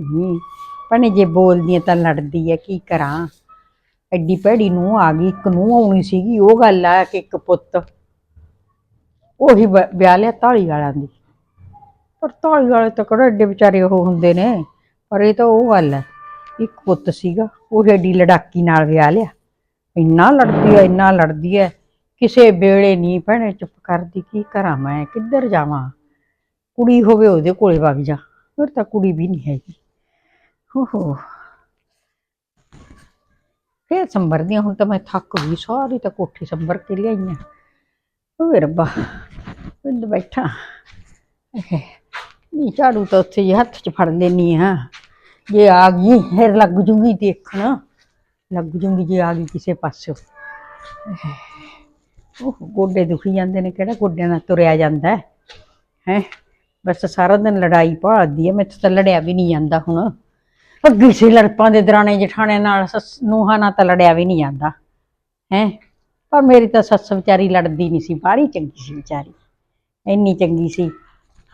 ਨਹੀਂ। ਭੈਣੇ, ਜੇ ਬੋਲਦੀ ਹੈ ਤਾਂ ਲੜਦੀ ਹੈ ਕੀ ਕਰਾਂ? ਐਡੀ ਭੈੜੀ ਨੂੰ ਆ ਗਈ, ਇੱਕ ਨੂੰ ਆਉਣੀ ਸੀਗੀ, ਉਹ ਗੱਲ ਆ ਕਿ ਇੱਕ ਪੁੱਤ। ਉਹੀ ਵ- ਵਿਆਹ ਲਿਆ ਧਾਲੀ ਵਾਲਿਆਂ ਦੀ। ਪਰ ਧਾਲੀ ਵਾਲੇ ਤਾਂ ਕਿਹੜਾ ਐਡੇ ਵਿਚਾਰੇ ਉਹ ਹੁੰਦੇ ਨੇ? ਪਰ ਇਹ ਤਾਂ ਉਹ ਗੱਲ ਹੈ ਇੱਕ ਪੁੱਤ ਸੀਗਾ, ਉਹ ਐਡੀ ਲੜਾਕੀ ਨਾਲ ਵਿਆਹ ਲਿਆ। ਇੰਨਾ ਲੜਦੀ ਹੈ ਇੰਨਾ ਲੜਦੀ ਹੈ ਕਿਸੇ ਵੇਲੇ ਨਹੀਂ ਭੈਣੇ, ਚੁੱਪ ਕਰਦੀ, ਕੀ ਕਰਾਂ ਮੈਂ, ਕਿੱਧਰ ਜਾਵਾਂ? ਕੁੜੀ ਹੋਵੇ ਉਹਦੇ ਕੋਲੇ ਵਗ ਜਾ, ਫਿਰ ਤਾਂ ਕੁੜੀ ਵੀ ਨਹੀਂ ਹੈਗੀ। ਹੋ ਹੋ ਫੇਰ ਸੰਭਰਦੀਆਂ, ਹੁਣ ਤਾਂ ਮੈਂ ਥੱਕ ਗਈ, ਸਾਰੀ ਤਾਂ ਕੋਠੀ ਸੰਭਰ ਕੇ ਲਿਆਈਆਂ ਓਏ ਰੱਬਾ ਇੰਦ ਬੈਠਾ। ਨੀ ਝਾੜੂ ਤਾਂ ਉੱਥੇ ਹੀ ਹੱਥ 'ਚ ਫੜ ਲੈਣੀ ਆ। ਜੇ ਆ ਗਈ, ਫਿਰ ਲੱਗ ਜੂਗੀ ਦੇਖਣ। ਲੱਗ ਜੂਗੀ ਜੇ ਆ ਗਈ ਕਿਸੇ ਪਾਸੇ। ਉਹ ਗੋਡੇ ਦੁਖੀ ਜਾਂਦੇ ਨੇ, ਕਿਹੜਾ ਗੋਡਿਆਂ ਨਾਲ ਤੁਰਿਆ ਜਾਂਦਾ ਹੈ? ਹੈਂ? ਬਸ ਸਾਰਾ ਦਿਨ ਲੜਾਈ ਭਾਲਦੀ ਹੈ ਮੈਥੋਂ ਤਾਂ ਲੜਿਆ ਵੀ ਨਹੀਂ ਜਾਂਦਾ ਹੁਣ। ਅੱਗੇ ਸੀ ਲੜਪਾਂ ਦੇ ਦਰਾਣੇ ਜਠਾਣੇ ਨਾਲ ਸੱਸ ਨੂੰਹਾਂ ਨਾਲ ਤਾਂ ਲੜਿਆ ਵੀ ਨਹੀਂ ਜਾਂਦਾ ਹੈ? ਪਰ ਮੇਰੀ ਤਾਂ ਸੱਸ ਵਿਚਾਰੀ ਲੜਦੀ ਨਹੀਂ ਸੀ ਬਾਹਲੀ ਚੰਗੀ ਸੀ ਵਿਚਾਰੀ ਇੰਨੀ ਚੰਗੀ ਸੀ।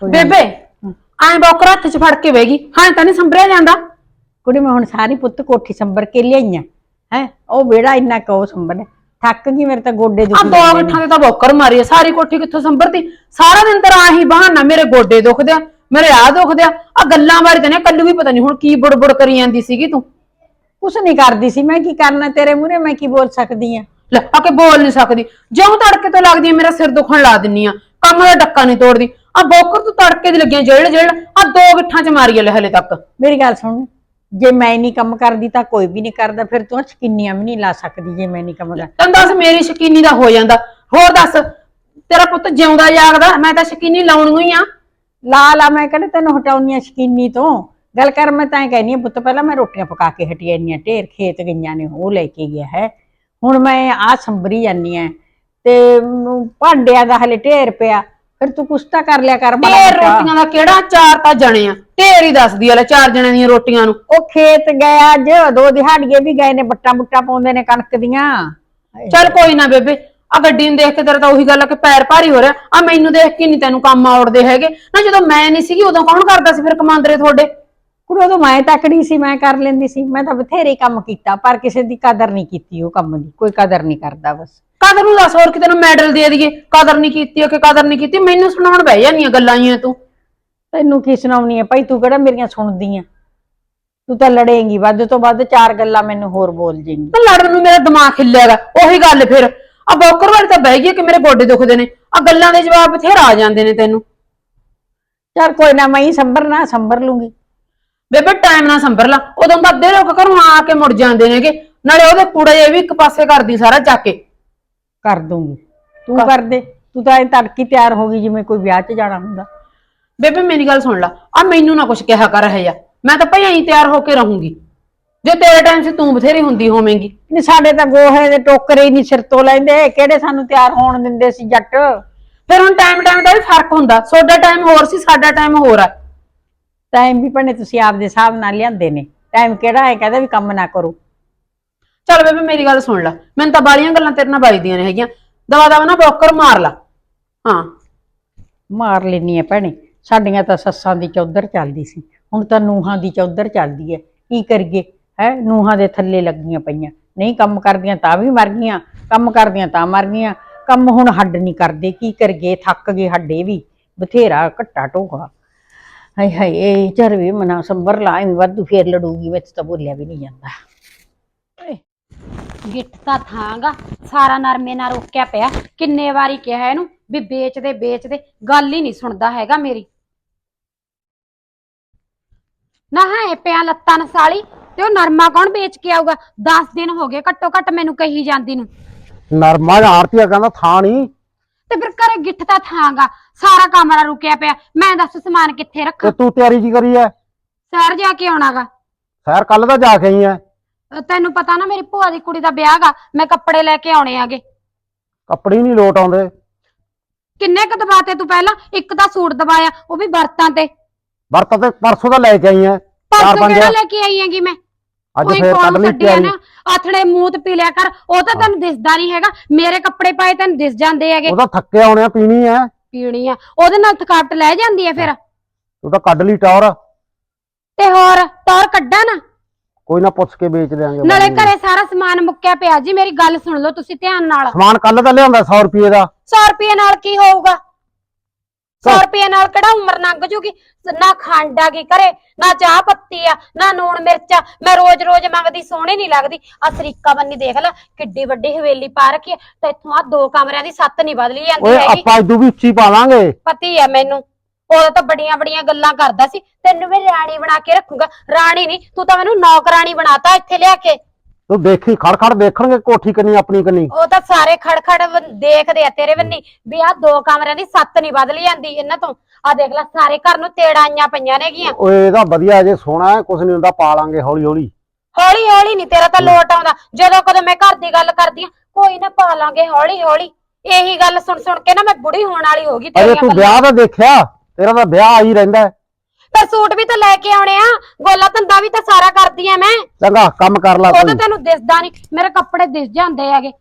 ਬੇਬੇ ਐਂ ਬੋਕਰ ਹੱਥ 'ਚ ਫੜ ਕੇ ਬੈਗੀ ਹਾਂ ਤਾਂ ਨਹੀਂ ਸੰਭਰਿਆ ਜਾਂਦਾ। ਕੁੜੀ ਮੈਂ ਹੁਣ ਸਾਰੀ ਪੁੱਤ ਕੋਠੀ ਸੰਭਰ ਕੇ ਲਿਆਈਆਂ ਹੈ? ਉਹ ਵਿਹੜਾ ਇੰਨਾ ਕੋ ਸੰਭਰ ਥੱਕ ਗਈ ਮੇਰੇ ਤਾਂ ਗੋਡੇ ਆ ਦੁਖੀ ਦੋ। ਗਿੱਠਾਂ ਤੇ ਤਾਂ ਬੋਕਰ ਮਾਰੀ ਆ ਸਾਰੀ ਕੋਠੀ ਕਿੱਥੋਂ ਸੰਭਰਤੀ ਸਾਰਾ ਦਿਨ ਤੇਰਾ ਆਹੀ ਬਹਾਨਾ ਮੇਰੇ ਗੋਡੇ ਦੁਖਦੇ ਆ। ਮੇਰੇ ਆ ਦੁਖਦੇ ਆ। ਆ ਗੱਲਾਂ ਬਾਰੇ ਤੇ ਨੇ ਕੱਲੂ ਵੀ ਪਤਾ ਨਹੀਂ ਹੁਣ ਕੀ ਬੁੜਬੁੜ ਕਰੀ ਜਾਂਦੀ ਸੀਗੀ ਤੂੰ। ਕੁਛ ਨਹੀਂ ਕਰਦੀ ਸੀ ਮੈਂ ਕੀ ਕਰਨਾ ਤੇਰੇ ਮੂਹਰੇ ਮੈਂ ਕੀ ਬੋਲ ਸਕਦੀ ਆ? ਲੈ ਆ ਕੇ ਬੋਲ ਨਹੀਂ ਸਕਦੀ। ਜਿਉਂ ਤੜਕੇ ਤੋਂ ਲੱਗਦੀ ਆ ਮੇਰਾ ਸਿਰ ਦੁਖਣ ਲਾ ਦਿੰਨੀ ਆ। ਕੰਮ ਦਾ ਡੱਕਾ ਨਹੀਂ ਤੋੜਦੀ। ਆ ਬੋਕਰ ਤੂੰ ਤੜਕੇ ਦੀ ਲੱਗੀਆਂ ਜੇੜ ਜੇੜ ਆ ਦੋ ਗਿੱਠਾਂ 'ਚ ਮਾਰੀ ਲੈ ਹਲੇ ਤੱਕ। ਮੇਰੀ ਗੱਲ ਸੁਣ ਜੇ ਮੈਂ ਨਹੀਂ ਕੰਮ ਕਰਦੀ ਤਾਂ ਕੋਈ ਵੀ ਨਹੀਂ ਕਰਦਾ ਫਿਰ ਤੂੰ ਸ਼ਕੀਨੀਆਂ ਵੀ ਨਹੀਂ ਲਾ ਸਕਦੀ ਜੇ ਮੈਂ ਨਹੀਂ ਕੰਮ ਕਰ ਤੈਨੂੰ ਦੱਸ ਮੇਰੀ ਸ਼ਕੀਨੀ ਦਾ ਹੋ ਜਾਂਦਾ। ਹੋਰ ਦੱਸ ਤੇਰਾ ਪੁੱਤ ਜਿਉਂਦਾ ਜਾਗਦਾ ਮੈਂ ਤਾਂ ਸ਼ਕੀਨੀ ਲਾਉਣੀ ਹੀ ਆ। ਲਾ ਲਾ ਮੈਂ ਕਹਿੰਦਾ ਤੈਨੂੰ ਹਟਾਉਣੀਆਂ ਸ਼ਕੀਨੀ ਤੋਂ। ਗੱਲ ਕਰ ਮੈਂ ਤਾਂ ਕਹਿੰਨੀ ਆ ਪੁੱਤ ਪਹਿਲਾਂ ਮੈਂ ਰੋਟੀਆਂ ਪਕਾ ਕੇ ਹਟੀ ਇੰਨੀਆਂ ਢੇਰ ਖੇਤ ਗਈਆਂ ਨੇ ਉਹ ਲੈ ਕੇ ਗਿਆ ਹੈ। ਹੁਣ ਮੈਂ ਆ ਸੰਭਰੀ ਜਾਨੀ ਆ ਤੇ ਭਾਂਡਿਆਂ ਦਾ ਹਲੇ ਢੇਰ ਪਿਆ। ਫਿਰ ਤੂੰ ਕੁਛ ਤਾਂ ਕਰ ਲਿਆ ਕਰ ਮਾੜਾ ਢੇਰ ਮੋਟਾ। ਰੋਟੀਆਂ ਦਾ ਕਿਹੜਾ? ਚਾਰ ਤਾਂ ਜਣੇ ਆ। ਢੇਰ ਹੀ ਦੱਸਦੀ ਆ ਲੈ ਚਾਰ ਜਣਿਆਂ ਦੀਆਂ ਰੋਟੀਆਂ ਨੂੰ। ਉਹ ਖੇਤ ਗਿਆ ਅੱਜ ਦੋ ਦਿਹਾੜੀਏ ਵੀ ਗਏ ਨੇ ਬੱਟਾ ਬੁੱਟਾ ਪਾਉਂਦੇ ਨੇ ਕਣਕ ਦੀਆਂ। ਚੱਲ ਕੋਈ ਨਾ ਬੇਬੇ ਆ ਗੱਡੀ ਨੂੰ ਦੇਖ ਕੇ ਤੇਰਾ ਤਾਂ ਉਹੀ ਗੱਲ ਆ ਕਿ ਪੈਰ ਭਾਰੀ ਹੋ ਰਿਹਾ। ਆ ਮੈਨੂੰ ਦੇਖ ਕੇ ਨਹੀਂ ਤੈਨੂੰ ਕੰਮ ਆਉੜਦੇ ਹੈਗੇ। ਨਾ ਜਦੋਂ ਮੈਂ ਨਹੀਂ ਸੀਗੀ ਉਦੋਂ ਕੌਣ ਕਰਦਾ ਸੀ ਫਿਰ ਕਮਾਂਦਰੇ ਤੁਹਾਡੇ? ਕੁੜੀ ਉਦੋਂ ਮੈਂ ਤਕੜੀ ਸੀ ਮੈਂ ਕਰ ਲੈਂਦੀ ਸੀ। ਮੈਂ ਤਾਂ ਬਥੇਰੇ ਕੰਮ ਕੀਤਾ ਪਰ ਕਿਸੇ ਦੀ ਕਦਰ ਨਹੀਂ ਕੀਤੀ ਉਹ ਕੰਮ ਦੀ। ਕੋਈ ਕਦਰ ਨਹੀਂ ਕਰਦਾ ਬਸ। ਕਦਰ ਨੂੰ ਦੱਸ ਹੋਰ ਕਿ ਤੈਨੂੰ ਮੈਡਲ ਦੇ ਦਈਏ। ਕਦਰ ਨਹੀਂ ਕੀਤੀ ਕਿ ਕਦਰ ਨਹੀਂ ਕੀਤੀ। ਮੈਨੂੰ ਸੁਣਾਉਣ ਬਹਿ ਜਾਂਦੀਆਂ ਗੱਲਾਂ ਹੀ ਤੂੰ। ਤੈਨੂੰ ਕੀ ਸੁਣਾਉਣੀ ਹੈ ਭਾਈ ਤੂੰ ਕਿਹੜਾ ਮੇਰੀਆਂ ਸੁਣਦੀ ਆ? ਤੂੰ ਤਾਂ ਲੜੇਂਗੀ। ਵੱਧ ਤੋਂ ਵੱਧ ਚਾਰ ਗੱਲਾਂ ਮੈਨੂੰ ਹੋਰ ਬੋਲ ਜੇਂਗੀ। ਤੇ ਲੜਨ ਨੂੰ ਮੇਰਾ ਦਿਮਾਗ ਹਿੱਲਿਆਗਾ ਉਹੀ ਗੱਲ ਫਿਰ। ਆ ਬੋਕਰ ਵਾਲੀ ਤਾਂ ਬਹਿ ਗਈ ਕਿ ਮੇਰੇ ਗੋਡੇ ਦੁਖਦੇ ਨੇ। ਆ ਗੱਲਾਂ ਦੇ ਜਵਾਬ ਬਥੇਰਾ ਆ ਜਾਂਦੇ ਨੇ ਤੈਨੂੰ। ਚਲ ਕੋਈ ਨਾ ਮੈਂ ਹੀ ਸੰਭਰਨਾ ਸੰਭਰ ਲੂੰਗੀ। ਬੇਬੇ ਟਾਈਮ ਨਾਲ ਸੰਭਰ ਲਾ। ਉਦੋਂ ਤਾਂ ਅੱਧੇ ਲੋਕ ਘਰੋਂ ਆ ਕੇ ਮੁੜ ਜਾਂਦੇ ਨੇਗੇ। ਨਾਲੇ ਉਹਦੇ ਕੂੜਾ ਜੇ ਵੀ ਇੱਕ ਪਾਸੇ ਕਰਦੀ ਸਾਰਾ ਚੱਕ ਕੇ। ਕਰ ਦੂੰਗੀ। ਤੂੰ ਕਰ। ਦੇ। ਤੂੰ ਤਾਂ ਐ ਤੜਕੀ ਤਿਆਰ ਹੋ ਗਈ ਜਿਵੇਂ ਕੋਈ ਵਿਆਹ 'ਚ ਜਾਣਾ ਹੁੰਦਾ। ਬੇਬੇ ਮੇਰੀ ਗੱਲ ਸੁਣ ਲਾ। ਆ ਮੈਨੂੰ ਨਾ ਕੁਛ ਕਿਹਾ ਕਰ ਹੈ ਜਾ ਮੈਂ ਤਾਂ ਭਈਆਂ ਹੀ ਤਿਆਰ ਹੋ ਕੇ ਰਹੂੰਗੀ। ਜੇ ਤੇਰੇ ਟਾਈਮ 'ਚ ਤੂੰ ਬਥੇਰੀ ਹੁੰਦੀ ਹੋਵੇਂਗੀ। ਨਹੀਂ ਸਾਡੇ ਤਾਂ ਗੋਹੇ ਦੇ ਟੋਕਰੇ ਹੀ ਨਹੀਂ ਸਿਰ ਤੋਂ ਲੈਂਦੇ ਕਿਹੜੇ ਸਾਨੂੰ ਤਿਆਰ ਹੋਣ ਦਿੰਦੇ ਸੀ ਜੱਟ? ਫਿਰ ਹੁਣ ਟਾਈਮ ਟਾਈਮ ਦਾ ਵੀ ਫ਼ਰਕ ਹੁੰਦਾ। ਤੁਹਾਡਾ ਟਾਈਮ ਹੋਰ ਸੀ ਸਾਡਾ ਟਾਈਮ ਹੋਰ ਆ। ਟਾਈਮ ਵੀ ਭਣੇ ਤੁਸੀਂ ਆਪਦੇ ਹਿਸਾਬ ਨਾਲ ਲਿਆਂਦੇ ਨੇ। ਟਾਈਮ ਕਿਹੜਾ ਹੈ ਕਹਿੰਦਾ ਵੀ ਕੰਮ ਨਾ ਕਰੋ। ਚੱਲ ਬੇਬੇ ਮੇਰੀ ਗੱਲ ਸੁਣ ਲੈ। ਮੈਨੂੰ ਤਾਂ ਬਾਲੀਆਂ ਗੱਲਾਂ ਤੇਰੇ ਨਾਲ ਵੱਜਦੀਆਂ ਨੇ ਹੈਗੀਆਂ। ਦਵਾ ਦਵਾ ਨਾ ਬੋਕਰ ਮਾਰ ਲਾ। ਹਾਂ। ਮਾਰ ਲੈਣੀ ਹੈ ਭੈਣੇ। ਸਾਡੀਆਂ ਤਾਂ ਸੱਸਾਂ ਦੀ ਚੌਧਰ ਚੱਲਦੀ ਸੀ। ਹੁਣ ਤਾਂ ਨੂਹਾਂ ਦੀ ਚੌਧਰ ਚੱਲਦੀ ਹੈ ਕੀ ਕਰੀਏ? ਹੈ, ਨੂਹਾਂ ਦੇ ਥੱਲੇ ਲੱਗੀਆਂ ਪਈਆਂ। ਨਹੀਂ ਕੰਮ ਕਰਦੀਆਂ ਤਾਂ ਵੀ ਮਰ ਗਈਆਂ, ਕੰਮ ਕਰਦੀਆਂ ਤਾਂ ਮਰ ਗਈਆਂ। ਕੰਮ ਹੁਣ ਹੱਡ ਨਹੀਂ ਕਰਦੇ, ਕੀ ਕਰੀਏ, ਥੱਕ ਗਏ ਹੱਡੇ ਵੀ। ਬਥੇਰਾ ਘੱਟਾ ਢੋਗਾ। ਹਾਏ ਹਾਏ, ਇਹ ਚਰ ਵੀ ਮਨਾ ਸੰਭਰ ਲਾ, ਐਵੇਂ ਵਾਧੂ ਫੇਰ ਲੜੂਗੀ, ਵਿੱਚ ਤਾਂ ਬੋਲਿਆ ਵੀ ਨਹੀਂ ਜਾਂਦਾ। ਗਿੱਟ ਤਾਂ ਥਾਂਗਾ, ਸਾਰਾ ਨਰਮੇ ਨਾਲ ਰੋਕਿਆ ਪਿਆ। ਕਿੰਨੇ ਵਾਰੀ ਕਿਹਾ ਇਹਨੂੰ ਵੀ ਵੇਚ ਦੇ ਵੇਚ ਦੇ ਗੱਲ ਹੀ ਨਹੀਂ ਸੁਣਦਾ ਹੈਗਾ ਮੇਰੀ। ਨਾ ਹੈ ਪਿਆ ਲੱਤਾਂ ਨਸਾਲੀ ਤੇ ਉਹ ਨਰਮਾ ਕੌਣ ਵੇਚ ਕੇ ਆਊਗਾ? 10 ਦਿਨ ਹੋ ਗਏ ਘੱਟੋ ਘੱਟ ਮੈਨੂੰ ਕਹੀ ਜਾਂਦੀ ਨੂੰ। ਨਰਮਾ ਆਰਤੀਆ ਕਹਿੰਦਾ ਥਾਂ ਨਹੀਂ। ਤੇ ਫਿਰ ਘਰੇ ਗਿੱਠ ਤਾਂ ਥਾਂਗਾ ਸਾਰਾ ਕਮਰਾ ਰੁਕਿਆ ਪਿਆ। ਮੈਂ ਦੱਸ ਸਮਾਨ ਕਿੱਥੇ ਤੇ ਰੱਖਾਂ? ਤੂੰ ਤਿਆਰੀ ਕੀ ਕਰੀ ਐ? ਸ਼ਹਿਰ ਜਾ ਕੇ ਆਉਣਾਗਾ। ਸੈਰ ਕੱਲ ਦਾ ਜਾ ਕੇ ਆਈ ਐ। ਤੈਨੂੰ ਪਤਾ ਨਾ ਮੇਰੀ ਭੂਆ ਦੀ ਕੁੜੀ ਦਾ ਵਿਆਹ ਗਾ ਮੈਂ ਕੱਪੜੇ ਲੈ ਕੇ ਆਉਣੇ ਆਗੇ। ਕੱਪੜੇ ਨਹੀਂ ਲੋਟ ਆਉਂਦੇ। ਕਿੰਨੇ ਕ ਦਬਾਤੇ ਤੂੰ ਪਹਿਲਾਂ? ਇੱਕ ਤਾਂ ਸੂਟ ਦਬਾਇਆ ਉਹ ਵੀ ਵਰਤਾਂ ਤੇ। ਵਰਤ ਤੇ ਪਰਸੋਂ ਦਾ ਲੈ ਕੇ ਆਈ ਐ। ਚਾਰ ਪਰਸੋਂ ਪੰਜ ਕਿਹੜਾ ਲੈ ਕੇ ਆਈ ਹੈਗੀ ਮੈਂ? ਅੱਜ ਕੋਈ ਫੇਰ ਕੱਢ ਲਈ ਕੱਢਿਆ ਤਿਆਰੀ। ਨਾ? ਆਥੜੇ ਮੂੰਹ ਤੇ ਪੀ ਲਿਆ ਕਰ। ਉਹ ਤਾਂ ਤੈਨੂੰ ਦਿਸਦਾ ਨਹੀਂ ਹੈਗਾ। ਮੇਰੇ ਕੱਪੜੇ ਪਾਏ ਤੈਨੂੰ ਦਿਸ ਜਾਂਦੇ ਹੈਗੇ। ਉਹਦਾ ਥੱਕੇ ਆਉਣੇ ਆ ਪੀਣੀ ਐ ਪੀਣੀ ਆ। ਉਹਦੇ ਨਾਲ ਥਕਾਵਟ ਲੈ ਜਾਂਦੀ ਹੈ ਫਿਰ? ਤੂੰ ਤਾਂ ਕੱਢ ਲਈ ਟੌਰ। ਤੇ ਹੋਰ ਟੌਰ ਕੱਢਾ ਨਾ? ਕੋਈ ਨਾ ਪੁੱਛ ਕੇ ਵੇਚ ਦਿਆਂਗੇ ਨਾਲੇ। ਘਰੇ ਸਾਰਾ ਸਮਾਨ ਮੁੱਕਿਆ ਪਿਆ ਜੀ। ਮੇਰੀ ਗੱਲ ਸੁਣ ਲਓ ਤੁਸੀਂ ਧਿਆਨ ਨਾਲ। ਸਮਾਨ ਕੱਲ ਤਾਂ ਲਿਆਂਦਾ 100 ਰੁਪਏ ਦਾ। 100 ਰੁਪਏ ਨਾਲ ਕੀ ਹੋਊਗਾ? 100 ਰੁਪਏ ਨਾਲ ਕਿਹੜਾ ਉਮਰ ਲੰਘ ਜੂਗੀ? ਨਾ ਖੰਡ ਆ ਕੀ ਘਰੇ ਨਾ ਚਾਹ ਪੱਤੀ ਆ ਨਾ ਨੂਣ ਮਿਰਚਾ ਮੈਂ ਰੋਜ਼-ਰੋਜ਼ ਮੰਗਦੀ ਸੋਹਣੀ ਨਹੀਂ ਲੱਗਦੀ। ਆ ਸਰੀਕਾ ਬੰਨੀ ਦੇਖ ਲੈ ਕਿੱਡੀ ਵੱਡੀ ਹਵੇਲੀ ਪਾ ਰੱਖੀ ਆ। ਤੇ ਇੱਥੋਂ ਆ ਦੋ ਕਮਰਿਆਂ ਦੀ ਸੱਤ ਨਹੀਂ ਬਦਲੀ ਜਾਂਦੀ ਓਏ ਹੈਗੀ। ਆਪਾਂ ਇਦੋਂ ਵੀ ਉੱਚੀ ਪਾ ਲਾਂਗੇ। ਪਤੀ ਆ ਮੈਨੂੰ। ਉਹ ਤਾਂ ਬੜੀਆਂ ਬੜੀਆਂ ਗੱਲਾਂ ਕਰਦਾ ਸੀ। ਤੈਨੂੰ ਮੈਂ ਰਾਣੀ ਬਣਾ ਕੇ ਰੱਖੂੰਗਾ। ਰਾਣੀ ਨਹੀਂ ਤੂੰ ਤਾਂ ਮੈਨੂੰ ਨੌਕਰਾਣੀ ਬਣਾਤਾ ਇੱਥੇ ਲਿਆ ਕੇ। ਤੂੰ ਦੇਖੀ ਖੜ ਖੜ ਦੇਖਣਗੇ ਕੋਠੀ ਕੰਨੀ ਆਪਣੀ ਕੰਨੀ। ਉਹ ਤਾਂ ਸਾਰੇ ਖੜਖੜ ਵ- ਦੇਖਦੇ ਆ ਤੇਰੇ ਬੰਨੀ ਵੀ ਆ ਦੋ ਕਮਰਿਆਂ ਦੀ ਸੱਤ ਨਹੀਂ ਬਦਲੀ ਜਾਂਦੀ ਇਹਨਾਂ ਤੋਂ। ਆ ਦੇਖ ਲੈ ਸਾਰੇ ਘਰ ਨੂੰ ਤੇੜਾਂ ਆਈਆਂ ਪਈਆਂ ਨੇਗੀਆਂ ਓਏ ਇਹਦਾ ਵਧੀਆ ਜੇ ਸੋਹਣਾ ਹੈ ਕੁਛ ਨਹੀਂ ਹੁੰਦਾ ਪਾ ਲਾਂਗੇ ਹੌਲੀ ਹੌਲੀ ਹੌਲੀ ਹੌਲੀ ਨਹੀਂ ਤੇਰਾ ਤਾਂ ਲੋਟ ਆਉਂਦਾ। ਜਦੋਂ ਕਦੋਂ ਮੈਂ ਘਰ ਦੀ ਗੱਲ ਕਰਦੀ ਆ ਕੋਈ ਨਾ ਪਾ ਲਾਂਗੇ ਹੌਲੀ ਹੌਲੀ ਇਹੀ ਗੱਲ ਸੁਣ ਸੁਣ ਕੇ ਨਾ ਮੈਂ ਬੁੜੀ ਹੋਣ ਵਾਲੀ ਹੋ ਗਈ ਅਜੇ ਤੂੰ ਗੱਲਾਂ। ਵਿਆਹ ਤਾਂ ਦੇਖਿਆ ਤੇਰਾ ਤਾਂ ਵਿਆਹ ਰਹਿੰਦਾ ਹੈ। ਪਰ ਸੂਟ ਵੀ ਤਾਂ ਲੈ ਕੇ ਆਉਣੇ ਆ ਗੋਲਾ ਧੰਦਾ ਵੀ ਤਾਂ ਸਾਰਾ ਕਰਦੀ ਆ ਮੈਂ। ਚੰਗਾ ਕੰਮ ਕਰ ਲਾ ਉਹ ਤਾਂ ਤੂੰ। ਤੈਨੂੰ ਦਿਸਦਾ ਨਹੀਂ ਮੇਰੇ ਕੱਪੜੇ ਦਿਸ ਜਾਂਦੇ ਹੈਗੇ।